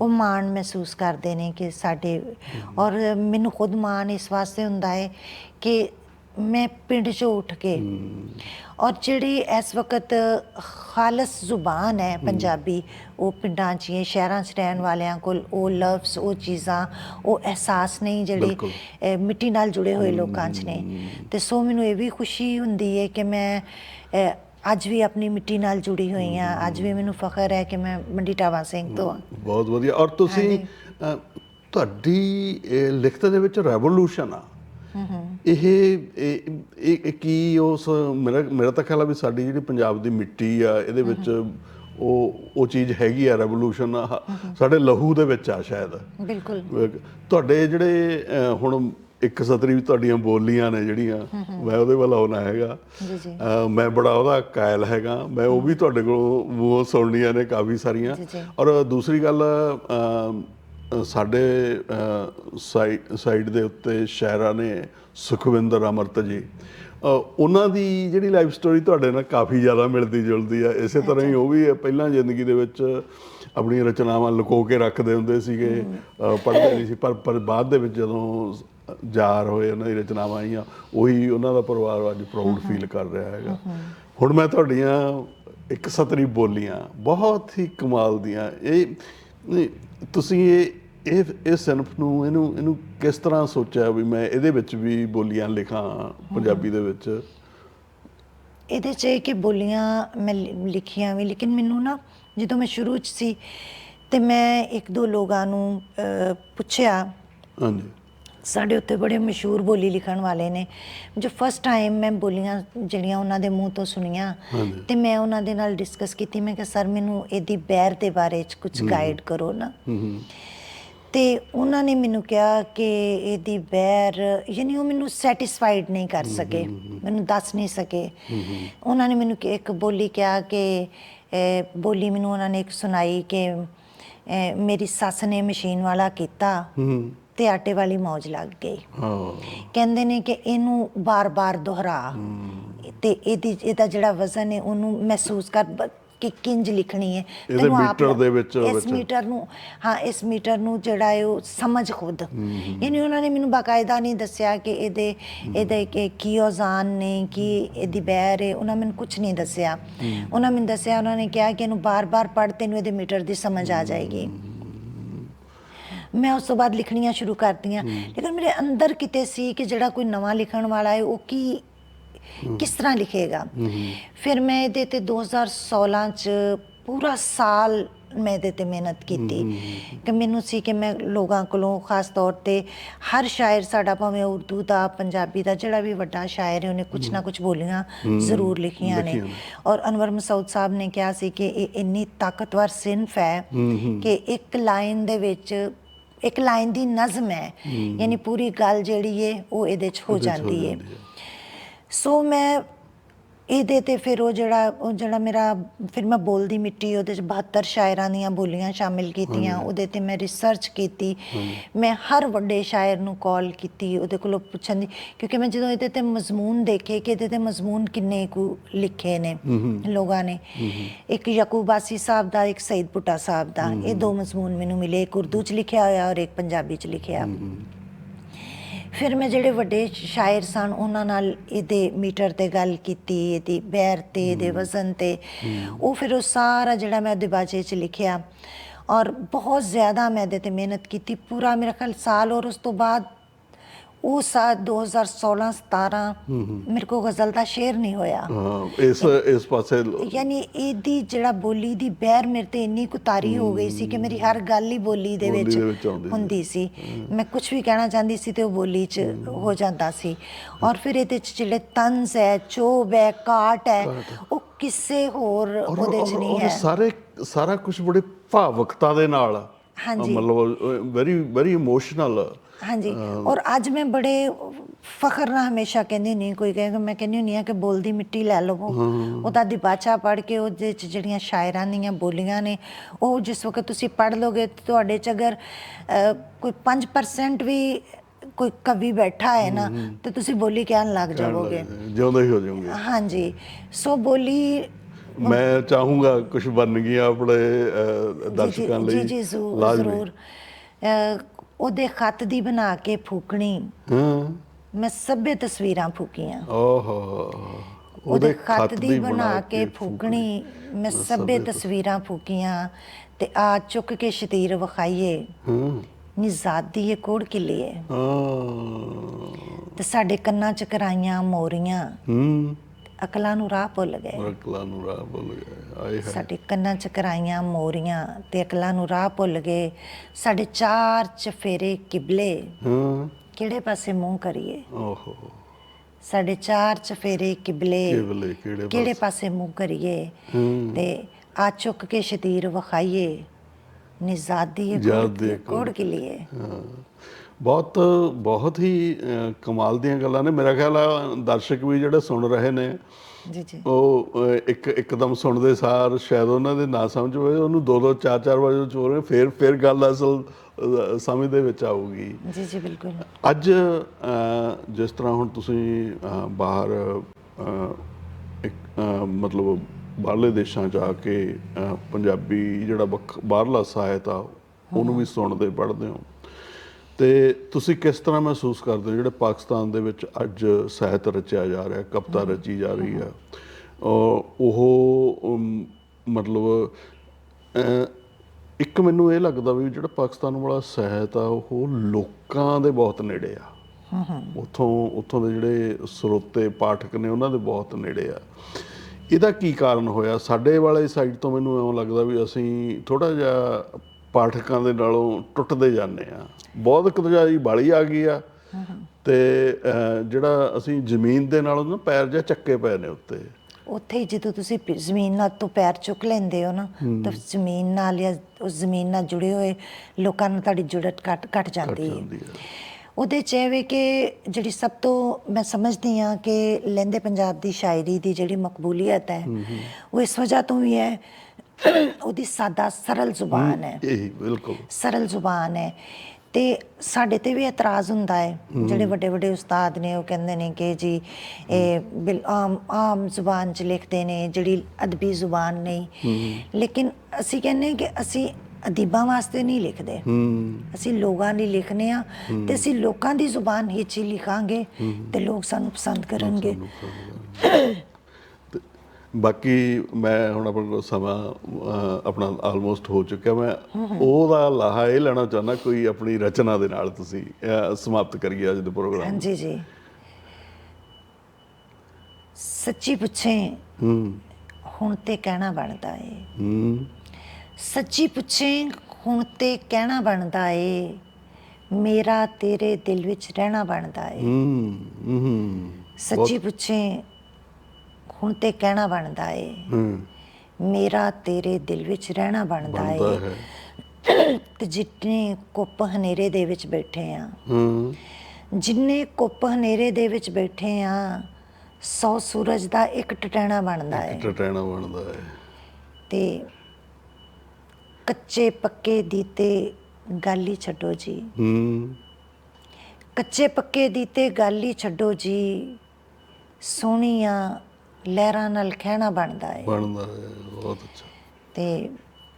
ਉਹ ਮਾਣ ਮਹਿਸੂਸ ਕਰਦੇ ਨੇ ਕਿ ਸਾਡੇ ਔਰ ਮੈਨੂੰ ਖੁਦ ਮਾਣ ਇਸ ਵਾਸਤੇ ਹੁੰਦਾ ਹੈ ਕਿ ਮੈਂ ਪਿੰਡ ਚੋਂ ਉੱਠ ਕੇ ਔਰ ਜਿਹੜੀ ਇਸ ਵਕਤ ਖਾਲਸ ਜ਼ੁਬਾਨ ਹੈ ਪੰਜਾਬੀ ਉਹ ਪਿੰਡਾਂ 'ਚ ਹੀ ਸ਼ਹਿਰਾਂ 'ਚ ਰਹਿਣ ਵਾਲਿਆਂ ਕੋਲ ਉਹ ਲਫ਼ਜ਼ ਉਹ ਚੀਜ਼ਾਂ ਉਹ ਅਹਿਸਾਸ ਨਹੀਂ ਜਿਹੜੇ ਮਿੱਟੀ ਨਾਲ ਜੁੜੇ ਹੋਏ ਲੋਕਾਂ 'ਚ ਨੇ। ਤੇ ਸੋ ਮੈਨੂੰ ਇਹ ਵੀ ਖੁਸ਼ੀ ਹੁੰਦੀ ਹੈ ਕਿ ਮੈਂ ਅੱਜ ਵੀ ਆਪਣੀ ਮਿੱਟੀ ਨਾਲ ਜੁੜੀ ਹੋਈ ਹਾਂ। ਅੱਜ ਵੀ ਮੈਨੂੰ ਫਖਰ ਹੈ ਕਿ ਮੈਂ ਮੰਡੀ ਟਾਵਾ ਸਿੰਘ ਤੋਂ ਹਾਂ। ਬਹੁਤ ਵਧੀਆ। ਔਰ ਤੁਸੀਂ ਤੁਹਾਡੀ ਲਿਖਤ ਦੇ ਵਿੱਚ ਰੈਵੋਲੂਸ਼ਨ ਆ। ਇਹ ਇਹ ਕੀ ਉਸ ਮੇਰਾ ਮੇਰਾ ਤਾਂ ਖਿਆਲ ਆ ਵੀ ਸਾਡੀ ਜਿਹੜੀ ਪੰਜਾਬ ਦੀ ਮਿੱਟੀ ਆ ਇਹਦੇ ਵਿੱਚ ਉਹ ਉਹ ਚੀਜ਼ ਹੈਗੀ ਆ ਰੈਵੋਲੂਸ਼ਨ ਸਾਡੇ ਲਹੂ ਦੇ ਵਿੱਚ ਆ ਸ਼ਾਇਦ। ਬਿਲਕੁਲ। ਤੁਹਾਡੇ ਜਿਹੜੇ ਹੁਣ ਇੱਕ ਸਤਰੀ ਵੀ ਤੁਹਾਡੀਆਂ ਬੋਲੀਆਂ ਨੇ ਜਿਹੜੀਆਂ ਮੈਂ ਉਹਦੇ ਵੱਲ ਆਉਣਾ ਹੈਗਾ। ਜੀ, ਜੀ। ਅਹ, ਮੈਂ ਬੜਾ ਉਹਦਾ ਕਾਇਲ ਹੈਗਾ। ਮੈਂ ਉਹ ਵੀ ਤੁਹਾਡੇ ਕੋਲੋਂ ਉਹ ਸੁਣਨੀਆਂ ਨੇ ਕਾਫੀ ਸਾਰੀਆਂ। ਔਰ ਦੂਸਰੀ ਗੱਲ ਸਾਡੇ ਸਾਈਡ ਸਾਈਡ ਦੇ ਉੱਤੇ ਸ਼ਾਇਰਾਂ ਨੇ ਸੁਖਵਿੰਦਰ ਅਮਰਤ ਜੀ। ਉਹਨਾਂ ਦੀ ਜਿਹੜੀ ਲਾਈਫ ਸਟੋਰੀ ਤੁਹਾਡੇ ਨਾਲ ਕਾਫੀ ਜ਼ਿਆਦਾ ਮਿਲਦੀ ਜੁਲਦੀ ਆ। ਇਸੇ ਤਰ੍ਹਾਂ ਹੀ ਉਹ ਵੀ ਪਹਿਲਾਂ ਜ਼ਿੰਦਗੀ ਦੇ ਵਿੱਚ ਆਪਣੀਆਂ ਰਚਨਾਵਾਂ ਲੁਕੋ ਕੇ ਰੱਖਦੇ ਹੁੰਦੇ ਸੀਗੇ। ਪੜ੍ਹਦੇ ਨਹੀਂ ਸੀ ਪਰ ਪਰ ਬਾਅਦ ਦੇ ਵਿੱਚ ਜਦੋਂ ਜਾਰ ਹੋਏ ਉਹਨਾਂ ਦੀ ਰਚਨਾਵਾਂ ਆਈਆਂ ਉਹੀ ਉਹਨਾਂ ਦਾ ਪਰਿਵਾਰ ਅੱਜ ਪ੍ਰਾਊਡ ਫੀਲ ਕਰ ਰਿਹਾ ਹੈਗਾ। ਹੁਣ ਮੈਂ ਤੁਹਾਡੀਆਂ ਇੱਕ ਸਤਰੀ ਬੋਲੀਆਂ ਬਹੁਤ ਹੀ ਕਮਾਲ ਦੀਆਂ। ਇਹ ਨਹੀਂ, ਤੁਸੀਂ ਇਹ ਇਹ ਇਹ ਸਿਨਫ ਨੂੰ ਇਹਨੂੰ ਇਹਨੂੰ ਕਿਸ ਤਰ੍ਹਾਂ ਸੋਚਿਆ ਵੀ ਮੈਂ ਇਹਦੇ ਵਿੱਚ ਵੀ ਬੋਲੀਆਂ ਲਿਖਾਂ ਪੰਜਾਬੀ ਦੇ ਵਿੱਚ? ਇਹਦੇ 'ਚ ਇਹ ਕਿ ਬੋਲੀਆਂ ਮੈਂ ਲਿਖੀਆਂ ਵੀ ਲੇਕਿਨ ਮੈਨੂੰ ਨਾ ਜਦੋਂ ਮੈਂ ਸ਼ੁਰੂ 'ਚ ਸੀ ਤੇ ਮੈਂ ਇੱਕ ਦੋ ਲੋਕਾਂ ਨੂੰ ਪੁੱਛਿਆ ਹਾਂਜੀ। ਸਾਡੇ ਉੱਤੇ ਬੜੇ ਮਸ਼ਹੂਰ ਬੋਲੀ ਲਿਖਣ ਵਾਲੇ ਨੇ। ਜੋ ਫਸਟ ਟਾਈਮ ਮੈਂ ਬੋਲੀਆਂ ਜਿਹੜੀਆਂ ਉਹਨਾਂ ਦੇ ਮੂੰਹ ਤੋਂ ਸੁਣੀਆਂ। ਤੇ ਮੈਂ ਉਹਨਾਂ ਦੇ ਨਾਲ ਡਿਸਕਸ ਕੀਤੀ। ਮੈਂ ਕਿਹਾ ਸਰ ਮੈਨੂੰ ਇਹਦੀ ਬੈਰ ਦੇ ਬਾਰੇ ਚ ਕੁਝ ਗਾਈਡ ਕਰੋ ਨਾ। ਤੇ ਉਹਨਾਂ ਨੇ ਮੈਨੂੰ ਕਿਹਾ ਕਿ ਇਹਦੀ ਬੈਰ ਯਾਨੀ ਉਹ ਮੈਨੂੰ ਸੈਟੀਸਫਾਈਡ ਨਹੀਂ ਕਰ ਸਕੇ। ਮੈਨੂੰ ਦੱਸ ਨਹੀਂ ਸਕੇ। ਉਹਨਾਂ ਨੇ ਮੈਨੂੰ ਇੱਕ ਬੋਲੀ ਕਿਹਾ ਕਿ ਬੋਲੀ ਮੈਨੂੰ ਉਹਨਾਂ ਨੇ ਇੱਕ ਸੁਣਾਈ ਕਿ ਮੇਰੀ ਸੱਸ ਨੇ ਮਸ਼ੀਨ ਵਾਲਾ ਕੀਤਾ। ਹੂੰ। ਤੇ ਆਟੇ ਵਾਲੀ ਮੌਜ ਲੱਗ ਗਈ। ਕਹਿੰਦੇ ਨੇ ਕਿ ਇਹਨੂੰ ਬਾਰ-ਬਾਰ ਦੁਹਰਾ। ਤੇ ਇਹਦੀ ਇਹਦਾ ਜਿਹੜਾ ਵਜ਼ਨ ਹੈ ਉਹਨੂੰ ਮਹਿਸੂਸ ਕਰ ਕਿ ਕਿੰਜ ਲਿਖਣੀ ਹੈ ਇਹਦੇ ਮੀਟਰ ਦੇ ਵਿੱਚ- ਇਸ। ਮੀਟਰ ਨੂੰ ਹਾਂ ਇਸ ਮੀਟਰ ਨੂੰ ਜਿਹੜਾ ਹੈ ਉਹ ਸਮਝ ਖੁਦ। ਯਾਨੀ ਉਹਨਾਂ ਨੇ ਮੈਨੂੰ ਬਾਕਾਇਦਾ ਨਹੀਂ ਦੱਸਿਆ ਕਿ ਇਹਦੇ ਇਹਦੇ ਕਿ ਕੀ ਔਜ਼ਾਨ ਨੇ ਕੀ ਇਹਦੀ ਬੈਰ ਹੈ ਉਹਨਾਂ ਮੈਨੂੰ ਕੁਝ ਨਹੀਂ ਦੱਸਿਆ। ਉਹਨਾਂ ਮੈਨੂੰ ਦੱਸਿਆ ਉਹਨਾਂ ਨੇ ਕਿਹਾ ਕਿ ਇਹਨੂੰ ਬਾਰ-ਬਾਰ ਪੜ੍ਹ ਤੈਨੂੰ ਇਹਦੇ ਮੀਟਰ ਦੀ ਸਮਝ ਆ ਜਾਏਗੀ। ਮੈਂ ਉਸ ਤੋਂ ਬਾਅਦ ਲਿਖਣੀਆਂ ਸ਼ੁਰੂ ਕਰਤੀਆਂ ਲੇਕਿਨ ਮੇਰੇ ਅੰਦਰ ਕਿਤੇ ਸੀ ਕਿ ਜਿਹੜਾ ਕੋਈ ਨਵਾਂ ਲਿਖਣ ਵਾਲਾ ਹੈ ਉਹ ਕੀ ਕਿਸ ਤਰ੍ਹਾਂ ਲਿਖੇਗਾ? ਫਿਰ ਮੈਂ ਇਹਦੇ ਤੇ 2016 ਚ ਪੂਰਾ ਸਾਲ ਮੈਂ ਇਹਦੇ ਤੇ ਮਿਹਨਤ ਕੀਤੀ। ਕਿ ਮੈਨੂੰ ਸੀ ਕਿ ਮੈਂ ਲੋਕਾਂ ਕੋਲੋਂ ਖਾਸ ਤੌਰ ਤੇ ਹਰ ਸ਼ਾਇਰ ਸਾਡਾ ਭਾਵੇਂ ਉਰਦੂ ਦਾ ਪੰਜਾਬੀ ਦਾ ਜਿਹੜਾ ਵੀ ਵੱਡਾ ਸ਼ਾਇਰ ਹੈ ਉਹਨੇ ਕੁਝ ਨਾ ਕੁਝ ਬੋਲੀਆਂ ਜ਼ਰੂਰ ਲਿਖੀਆਂ ਨੇ। ਔਰ ਅਨਵਰ ਮਸਊਦ ਸਾਹਿਬ ਨੇ ਕਿਹਾ ਸੀ ਕਿ ਇਹ ਇੰਨੀ ਤਾਕਤਵਰ ਸਿਨਫ ਹੈ। ਕਿ ਇੱਕ ਲਾਈਨ ਦੇ ਵਿੱਚ ਇੱਕ ਲਾਈਨ ਦੀ ਨਜ਼ਮ ਹੈ। ਯਾਨੀ ਪੂਰੀ ਗੱਲ ਜਿਹੜੀ ਹੈ ਉਹ ਇਹਦੇ 'ਚ ਹੋ ਜਾਂਦੀ ਹੈ। ਸੋ ਮੈਂ ਇਹਦੇ ਤੇ ਫਿਰ ਉਹ ਜਿਹੜਾ ਉਹ ਜਿਹੜਾ ਮੇਰਾ ਫਿਰ ਮੈਂ ਬੋਲਦੀ ਮਿੱਟੀ ਉਹਦੇ ਚ 72 ਸ਼ਾਇਰਾਂ ਦੀਆਂ ਬੋਲੀਆਂ ਸ਼ਾਮਿਲ ਕੀਤੀਆਂ ਉਹਦੇ ਤੇ ਮੈਂ ਰਿਸਰਚ ਕੀਤੀ। ਮੈਂ ਹਰ ਵੱਡੇ ਸ਼ਾਇਰ ਨੂੰ ਕਾਲ ਕੀਤੀ ਉਹਦੇ ਕੋਲੋਂ ਪੁੱਛਣ ਦੀ ਕਿਉਂਕਿ ਮੈਂ ਜਦੋਂ ਇਹਦੇ ਤੇ ਮਜ਼ਮੂਨ ਦੇਖੇ ਕਿ ਇਹਦੇ ਤੇ ਮਜ਼ਮੂਨ ਕਿੰਨੇ ਕੁ ਲਿਖੇ ਨੇ ਲੋਕਾਂ ਨੇ। ਇੱਕ ਯਕੂਬਾਸੀ ਸਾਹਿਬ ਦਾ ਇੱਕ ਸਈਦ ਪੁੱਟਾ ਸਾਹਿਬ ਦਾ ਇਹ ਦੋ ਮਜ਼ਮੂਨ ਮੈਨੂੰ ਮਿਲੇ ਇੱਕ ਉਰਦੂ ਚ ਲਿਖਿਆ ਹੋਇਆ ਔਰ ਇੱਕ ਪੰਜਾਬੀ ਚ ਲਿਖਿਆ। ਫਿਰ ਮੈਂ ਜਿਹੜੇ ਵੱਡੇ ਸ਼ਾਇਰ ਸਨ ਉਹਨਾਂ ਨਾਲ ਇਹਦੇ ਮੀਟਰ ਤੇ ਗੱਲ ਕੀਤੀ ਇਹਦੀ ਬੈਰ ਤੇ ਇਹਦੇ ਵਜ਼ਨ ਤੇ। ਉਹ ਫਿਰ ਉਹ ਸਾਰਾ ਜਿਹੜਾ ਮੈਂ ਦਿਬਾਚੇ 'ਚ ਲਿਖਿਆ ਔਰ ਬਹੁਤ ਜ਼ਿਆਦਾ ਮੈਂ ਇਹਦੇ ਤੇ ਮਿਹਨਤ ਕੀਤੀ। ਪੂਰਾ ਮੇਰਾ ਖਿਆਲ ਸਾਲ ਔਰ ਉਸ ਤੋਂ ਬਾਅਦ ਉਹ ਸਾਲ 2016 17 ਮੇਰੇ ਕੋ ਗਜ਼ਲ ਦਾ ਸ਼ੇਰ ਨਹੀਂ ਹੋਇਆ। ਹਾਂ ਇਸ ਇਸ ਪਾਸੇ ਯਾਨੀ ਇਹਦੀ ਜਿਹੜਾ ਬੋਲੀ ਦੀ ਬੈਰ ਮੇਰੇ ਤੇ ਇੰਨੀ ਕੁਤਾਰੀ ਹੋ ਗਈ ਸੀ ਕਿ ਮੇਰੀ ਹਰ ਗੱਲ ਹੀ ਬੋਲੀ ਦੇ ਵਿੱਚ। ਹੁੰਦੀ ਸੀ। ਮੈਂ ਕੁਝ ਵੀ ਕਹਿਣਾ ਚਾਹੁੰਦੀ ਸੀ ਤੇ ਉਹ ਬੋਲੀ 'ਚ ਹੋ ਜਾਂਦਾ ਸੀ। ਔਰ ਫਿਰ ਇਹਦੇ 'ਚ ਜਿਹੜੇ ਤੰਜ਼ ਹੈ ਚੋਬ ਹੈ ਕਾਟ ਹੈ ਉਹ ਕਿਸੇ ਹੋਰ ਉਹਦੇ 'ਚ ਨਹੀਂ ਹੈ। ਸਾਰੇ ਸਾਰਾ ਕੁਝ ਬੜੇ ਭਾਵੁਕਤਾ ਦੇ ਨਾਲ ਹਾਂਜੀ। ਮਤਲਬ ਵੈਰੀ ਵੈਰੀ ਇਮੋਸ਼ਨਲ ਹਾਂਜੀ। ਔਰ ਅੱਜ ਮੈਂ ਬੜੇ ਫਖਰ ਨਾਲ ਹਮੇਸ਼ਾ ਕਹਿੰਦੀ ਨਹੀਂ ਕੋਈ ਕਹੇਗਾ ਮੈਂ ਕਹਿੰਦੀ ਹੁੰਦੀ ਆ ਕਿ ਬੋਲਦੀ ਮਿੱਟੀ ਲੈ ਲਵੋ। ਉਹਦਾ ਦਿਬਾਚਾ ਪੜ੍ਹ ਕੇ ਉਹਦੇ ਚ ਜਿਹੜੀਆਂ ਸ਼ਾਇਰਾਂ ਦੀਆਂ ਬੋਲੀਆਂ ਨੇ ਉਹ ਜਿਸ ਵਕਤ ਤੁਸੀਂ ਪੜ੍ਹ ਲੋਗੇ ਤੁਹਾਡੇ ਚ ਅਗਰ ਕੋਈ 5% ਵੀ ਕੋਈ ਕਵੀ ਬੈਠਾ ਹੈ ਨਾ ਤੇ ਤੁਸੀਂ ਬੋਲੀ ਕਹਿਣ ਲੱਗ ਜਾਵੋਗੇ। ਜਿਉਂਦੇ ਹੀ ਹੋ ਜਾਓਗੇ। ਹਾਂਜੀ। ਸੋ ਬੋਲੀ ਮੈਂ ਚਾਹੂੰਗਾ ਕੁਝ ਬਣ ਗਿਆ ਆਪਣੇ ਦਰਸ਼ਕਾਂ ਲਈ ਜੀ ਜੀ ਜ਼ਰੂਰ। ਉਹਦੇ ਖੱਤ ਦੀ ਬਣਾ ਕੇ ਫੂਕਣੀ। ਹਾਂ। ਮੈਂ ਸਭੇ ਤਸਵੀਰਾਂ ਫੂਕੀਆਂ। ਓਹੋ। ਉਹਦੇ ਖੱਤ ਦੀ ਬਣਾ ਕੇ ਫੂਕਣੀ ਮੈਂ ਸਭੇ ਤਸਵੀਰਾਂ ਫੂਕੀਆਂ ਤੇ ਆ ਚੁੱਕ ਕੇ ਸ਼ਤੀਰ ਵਿਖਾਈਏ। ਹਾਂ। ਨਿਜ਼ਾਦੀ ਇਹ ਕੋੜ ਕਿਲੀਏ ਹਾਂ। ਤੇ ਸਾਡੇ ਕੰਨਾਂ ਚ ਕਰਾਈਆਂ ਮੋਰੀਆਂ। ਹੂੰ। ਅਕਲਾਂ ਨੂੰ ਰਾਹ ਭੁੱਲ ਗਏ। ਰਕਲਾ ਨੂੰ ਰਾਹ ਬੋਲ ਗਿਆ ਆਏ ਹੈ ਸਾਡੇ ਕੰਨਾਂ ਚ ਕਰਾਈਆਂ ਮੋਰੀਆਂ ਤੇ ਅਕਲਾਂ ਨੂੰ ਰਾਹ ਭੁੱਲ ਗਏ। ਸਾਡੇ ਚਾਰ ਚਫੇਰੇ ਕਿਬਲੇ। ਹਾਂ। ਕਿਹੜੇ ਪਾਸੇ ਮੂੰਹ ਕਰੀਏ? ਓਹੋ। ਸਾਡੇ ਚਾਰ ਚਫੇਰੇ ਕਿਬਲੇ। ਕੇਵਲੇ ਕਿਹੜੇ ਕਿਹੜੇ ਪਾਸੇ? ਮੂੰਹ ਕਰੀਏ? ਹੂੰ। ਤੇ ਆ ਚੁੱਕ ਕੇ ਸ਼ਤੀਰ ਵਿਖਾਈਏ। ਨਿਜ਼ਾਦੀ ਯਾਦ ਦੇ ਕੋੜ ਕੇ लिए ਹਾਂ। ਬਹੁਤ ਬਹੁਤ ਹੀ ਕਮਾਲ ਦੀਆਂ ਗੱਲਾਂ ਨੇ। ਮੇਰਾ ਖਿਆਲ ਆ ਦਰਸ਼ਕ ਵੀ ਜਿਹੜੇ ਸੁਣ ਰਹੇ ਨੇ ਜੀ ਜੀ। ਉਹ ਇੱਕ ਇੱਕਦਮ ਸੁਣਦੇ ਸਾਰ ਸ਼ਾਇਦ ਉਹਨਾਂ ਦੇ ਨਾ ਸਮਝ ਹੋਵੇ ਉਹਨੂੰ ਦੋ ਦੋ ਚਾਰ ਚਾਰ ਵਾਰ ਚੋਰੇ ਫਿਰ ਫਿਰ ਗੱਲ ਅਸਲ ਸਮਝ ਦੇ ਵਿੱਚ ਆਊਗੀ। ਜੀ ਜੀ ਬਿਲਕੁਲ। ਅੱਜ ਜਿਸ ਤਰ੍ਹਾਂ ਹੁਣ ਤੁਸੀਂ ਬਾਹਰ ਇੱਕ ਮਤਲਬ ਬਾਹਰਲੇ ਦੇਸ਼ਾਂ 'ਚ ਆ ਕੇ ਪੰਜਾਬੀ ਜਿਹੜਾ ਬਾਹਰਲਾ ਸਾਹਿਤ ਆ ਉਹਨੂੰ ਵੀ ਸੁਣਦੇ ਪੜ੍ਹਦੇ ਹੋ। ਤੇ ਤੁਸੀਂ ਕਿਸ ਤਰ੍ਹਾਂ ਮਹਿਸੂਸ ਕਰਦੇ ਹੋ? ਜਿਹੜੇ ਪਾਕਿਸਤਾਨ ਦੇ ਵਿੱਚ ਅੱਜ ਸਾਹਿਤ ਰਚਿਆ ਜਾ ਰਿਹਾ ਕਵਿਤਾ ਰਚੀ ਜਾ ਰਹੀ ਅਹ, ਉਹ ਮਤਲਬ ਇੱਕ ਮੈਨੂੰ ਇਹ ਲੱਗਦਾ ਵੀ ਜਿਹੜਾ ਪਾਕਿਸਤਾਨ ਵਾਲਾ ਸਾਹਿਤ ਆ ਉਹ ਲੋਕਾਂ ਦੇ ਬਹੁਤ ਨੇੜੇ ਆ। ਉਥੋਂ ਉਥੋਂ ਦੇ ਜਿਹੜੇ ਸਰੋਤੇ ਪਾਠਕ ਨੇ ਉਹਨਾਂ ਦੇ ਬਹੁਤ ਨੇੜੇ ਆ। ਇਹਦਾ ਕੀ ਕਾਰਨ ਹੋਇਆ? ਸਾਡੇ ਵਾਲੇ ਸਾਈਡ ਤੋਂ ਮੈਨੂੰ ਐਂ ਲੱਗਦਾ ਵੀ ਅਸੀਂ ਥੋੜਾ ਜਿਹਾ ਪਾਠਕਾਂ ਦੇ ਨਾਲੋਂ ਟੁੱਟਦੇ ਜਾਂਦੇ ਆ ਬਹੁਤ ਕਦਜਾਈ ਬਾਲੀ ਆ ਗਈ ਆ। ਤੇ ਜਿਹੜਾ ਅਸੀਂ ਜ਼ਮੀਨ ਦੇ ਨਾਲੋਂ ਨਾ ਪੈਰ ਜਿਹਾ ਚੱਕੇ ਪਏ ਨੇ ਉੱਤੇ। ਉੱਥੇ ਹੀ ਜਦੋਂ ਤੁਸੀਂ ਜ਼ਮੀਨ ਨਾਲ ਤੋਂ ਪੈਰ ਚੁੱਕ ਲੈਂਦੇ ਹੋ ਨਾ ਤਾਂ ਜ਼ਮੀਨ ਨਾਲ ਜਾਂ ਉਸ ਜ਼ਮੀਨ ਨਾਲ ਜੁੜੇ ਹੋਏ ਲੋਕਾਂ ਨਾਲ ਤੁਹਾਡੀ ਜੁੜਤ ਘਟ ਘਟ ਜਾਂਦੀ ਹੈ। ਆ ਉਹਦੇ ਚ ਇਹ ਕਿ ਜਿਹੜੀ ਸਭ ਤੋਂ ਮੈਂ ਸਮਝਦੀ ਹਾਂ ਕਿ ਲਹਿੰਦੇ ਪੰਜਾਬ ਦੀ ਸ਼ਾਇਰੀ ਦੀ ਜਿਹੜੀ ਮਕਬੂਲੀਅਤ ਹੈ। ਉਹ ਇਸ ਵਜ੍ਹਾ ਤੋਂ ਵੀ ਹੈ ਉਹਦੀ ਸਾਦਾ ਸਰਲ ਜ਼ੁਬਾਨ ਹੈ। ਇਹੀ ਬਿਲਕੁਲ। ਸਰਲ ਜ਼ੁਬਾਨ ਹੈ। ਤੇ ਸਾਡੇ ਤੇ ਵੀ ਇਤਰਾਜ਼ ਹੁੰਦਾ ਹੈ। ਜਿਹੜੇ ਵੱਡੇ ਵੱਡੇ ਉਸਤਾਦ ਨੇ ਉਹ ਕਹਿੰਦੇ ਨੇ ਕਿ ਜੀ ਇਹ ਬਿਲ ਆਮ ਆਮ ਜ਼ੁਬਾਨ ਚ ਲਿਖਦੇ ਨੇ ਜਿਹੜੀ ਅਦਬੀ ਜ਼ੁਬਾਨ ਨਹੀਂ। ਲੇਕਿਨ ਅਸੀਂ ਕਹਿੰਦੇ ਕਿ ਅਸੀਂ ਅਦੀਬਾਂ ਵਾਸਤੇ ਨਹੀਂ ਲਿਖਦੇ। ਅਸੀਂ ਲੋਕਾਂ ਲਈ ਲਿਖਨੇ ਆ ਤੇ ਅਸੀਂ ਲੋਕਾਂ ਦੀ ਜ਼ੁਬਾਨ ਹੀ ਚ ਲਿਖਾਂਗੇ ਤੇ ਲੋਕ ਸਾਨੂੰ ਪਸੰਦ ਕਰਨਗੇ। ਬਾਕੀ ਮੈਂ ਹੁਣ ਆਪਣਾ ਕੋਲ ਸਮਾਂ ਆਪਣਾ ਆਲਮੋਸਟ ਹੋ ਚੁੱਕਿਆ। ਮੈਂ ਉਹਦਾ ਲਾਹਾ ਇਹ ਲੈਣਾ ਚਾਹੁੰਦਾ ਕੋਈ ਆਪਣੀ ਰਚਨਾ ਦੇ ਨਾਲ ਤੁਸੀਂ ਸਮਾਪਤ ਕਰੀਏ ਅੱਜ ਦੇ ਪ੍ਰੋਗਰਾਮ। ਹਾਂਜੀ ਜੀ। ਸੱਚੀ ਪੁੱਛੇ ਹੂੰ। ਹੁਣ ਤੇ ਕਹਿਣਾ ਬਣਦਾ ਏ। ਹੂੰ। ਸੱਚੀ ਪੁੱਛੇ ਹੁਣ ਤੇ ਕਹਿਣਾ ਬਣਦਾ ਏ। ਮੇਰਾ ਤੇਰੇ ਦਿਲ ਵਿੱਚ ਰਹਿਣਾ ਬਣਦਾ ਏ। ਹੂੰ ਹੂੰ। ਸੱਚੀ ਪੁੱਛੇ ਹੁਣ ਤੇ ਕਹਿਣਾ ਬਣਦਾ ਏ। ਹੂੰ। ਮੇਰਾ ਤੇਰੇ ਦਿਲ ਵਿੱਚ ਰਹਿਣਾ ਬਣਦਾ ਬਣਦਾ ਏ ਹੈ। ਤੇ ਜਿੰਨੇ ਕੁੱਪ ਹਨੇਰੇ ਦੇ ਵਿੱਚ ਬੈਠੇ ਆ ਹੂੰ। ਜਿੰਨੇ ਕੁੱਪ ਹਨੇਰੇ ਦੇ ਵਿੱਚ ਬੈਠੇ ਆ ਸੌ ਸੂਰਜ ਦਾ ਇੱਕ ਟਟੈਣਾ ਬਣਦਾ ਏ। ਟਟੈਣਾ ਬਣਦਾ ਹੈ ਤੇ ਕੱਚੇ ਪੱਕੇ ਦੀ ਤੇ ਗੱਲ ਹੀ ਛੱਡੋ ਜੀ। ਹੂੰ। ਕੱਚੇ ਪੱਕੇ ਦੀ ਤੇ ਗੱਲ ਹੀ ਛੱਡੋ ਜੀ। ਸੋਹਣੀਆਂ ਲਹਿਰਾਂ ਨਾਲ ਖਹਿਣਾ ਬਣਦਾ ਹੈ। ਬਣਦਾ ਹੈ ਬਹੁਤ ਅੱਛਾ। ਤੇ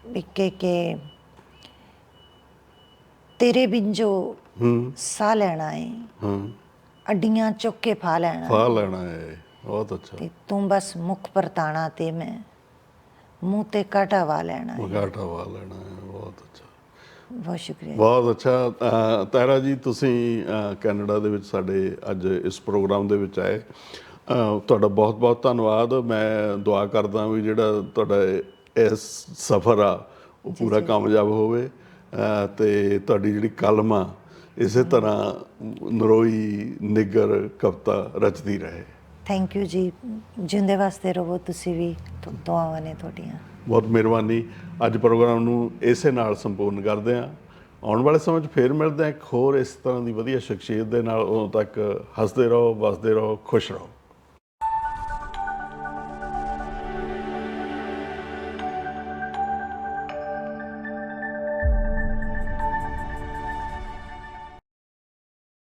ਵਿੱਕੇ ਕੇ ਤੇਰੇ ਬਿਨ ਜੋ ਹੂੰ। ਸਾਹ ਲੈਣਾ ਹੈ ਹਾਂ। ਅੱਡੀਆਂ ਚੁੱਕ ਕੇ ਫਾ ਲੈਣਾ। ਫਾ ਲੈਣਾ ਹੈ ਬਹੁਤ ਅੱਛਾ। ਤੇ ਤੂੰ ਬਸ ਮੁਖ ਪਰਤਾਣਾ ਤੇ ਮੈਂ ਮੂੰਹ ਤੇ ਕਾਟਾ ਵਾ ਲੈਣਾ ਹੈ ਮਗਾਟਾ ਵਾ ਲੈਣਾ ਹੈ ਬਹੁਤ ਅੱਛਾ। ਬਹੁਤ ਸ਼ੁਕਰੀਆ ਬਹੁਤ ਅੱਛਾ। ਤਾਰਾ ਜੀ ਤੁਸੀਂ ਕੈਨੇਡਾ ਦੇ ਵਿੱਚ ਸਾਡੇ ਅੱਜ ਇਸ ਪ੍ਰੋਗਰਾਮ ਦੇ ਵਿੱਚ ਆਏ। ਤੁਹਾਡਾ ਬਹੁਤ ਬਹੁਤ ਧੰਨਵਾਦ। ਮੈਂ ਦੁਆ ਕਰਦਾ ਵੀ ਜਿਹੜਾ ਤੁਹਾਡਾ ਇਸ ਸਫ਼ਰ ਆ ਉਹ ਪੂਰਾ ਕਾਮਯਾਬ ਹੋਵੇ। ਤੇ ਤੁਹਾਡੀ ਜਿਹੜੀ ਕਲਮ ਆ ਇਸੇ ਤਰ੍ਹਾਂ ਨਰੋਈ ਨਿੱਗਰ ਕਵਿਤਾ ਰਚਦੀ ਰਹੇ। ਥੈਂਕ ਯੂ ਜੀ। ਜਿੰਦੇ ਵਾਸਤੇ ਰਹੋ ਤੁਸੀਂ ਵੀ ਦੁਆਵਾਂ ਨੇ ਤੁਹਾਡੀਆਂ। ਬਹੁਤ ਮਿਹਰਬਾਨੀ। ਅੱਜ ਪ੍ਰੋਗਰਾਮ ਨੂੰ ਇਸੇ ਨਾਲ ਸੰਪੂਰਨ ਕਰਦੇ ਹਾਂ। ਆਉਣ ਵਾਲੇ ਸਮੇਂ 'ਚ ਫੇਰ ਮਿਲਦੇ ਹਾਂ। ਇੱਕ ਹੋਰ ਇਸ ਤਰ੍ਹਾਂ ਦੀ ਵਧੀਆ ਸ਼ਖਸੀਅਤ ਦੇ ਨਾਲ। ਉਦੋਂ ਤੱਕ ਹੱਸਦੇ ਰਹੋ ਵਸਦੇ ਰਹੋ ਖੁਸ਼ ਰਹੋ।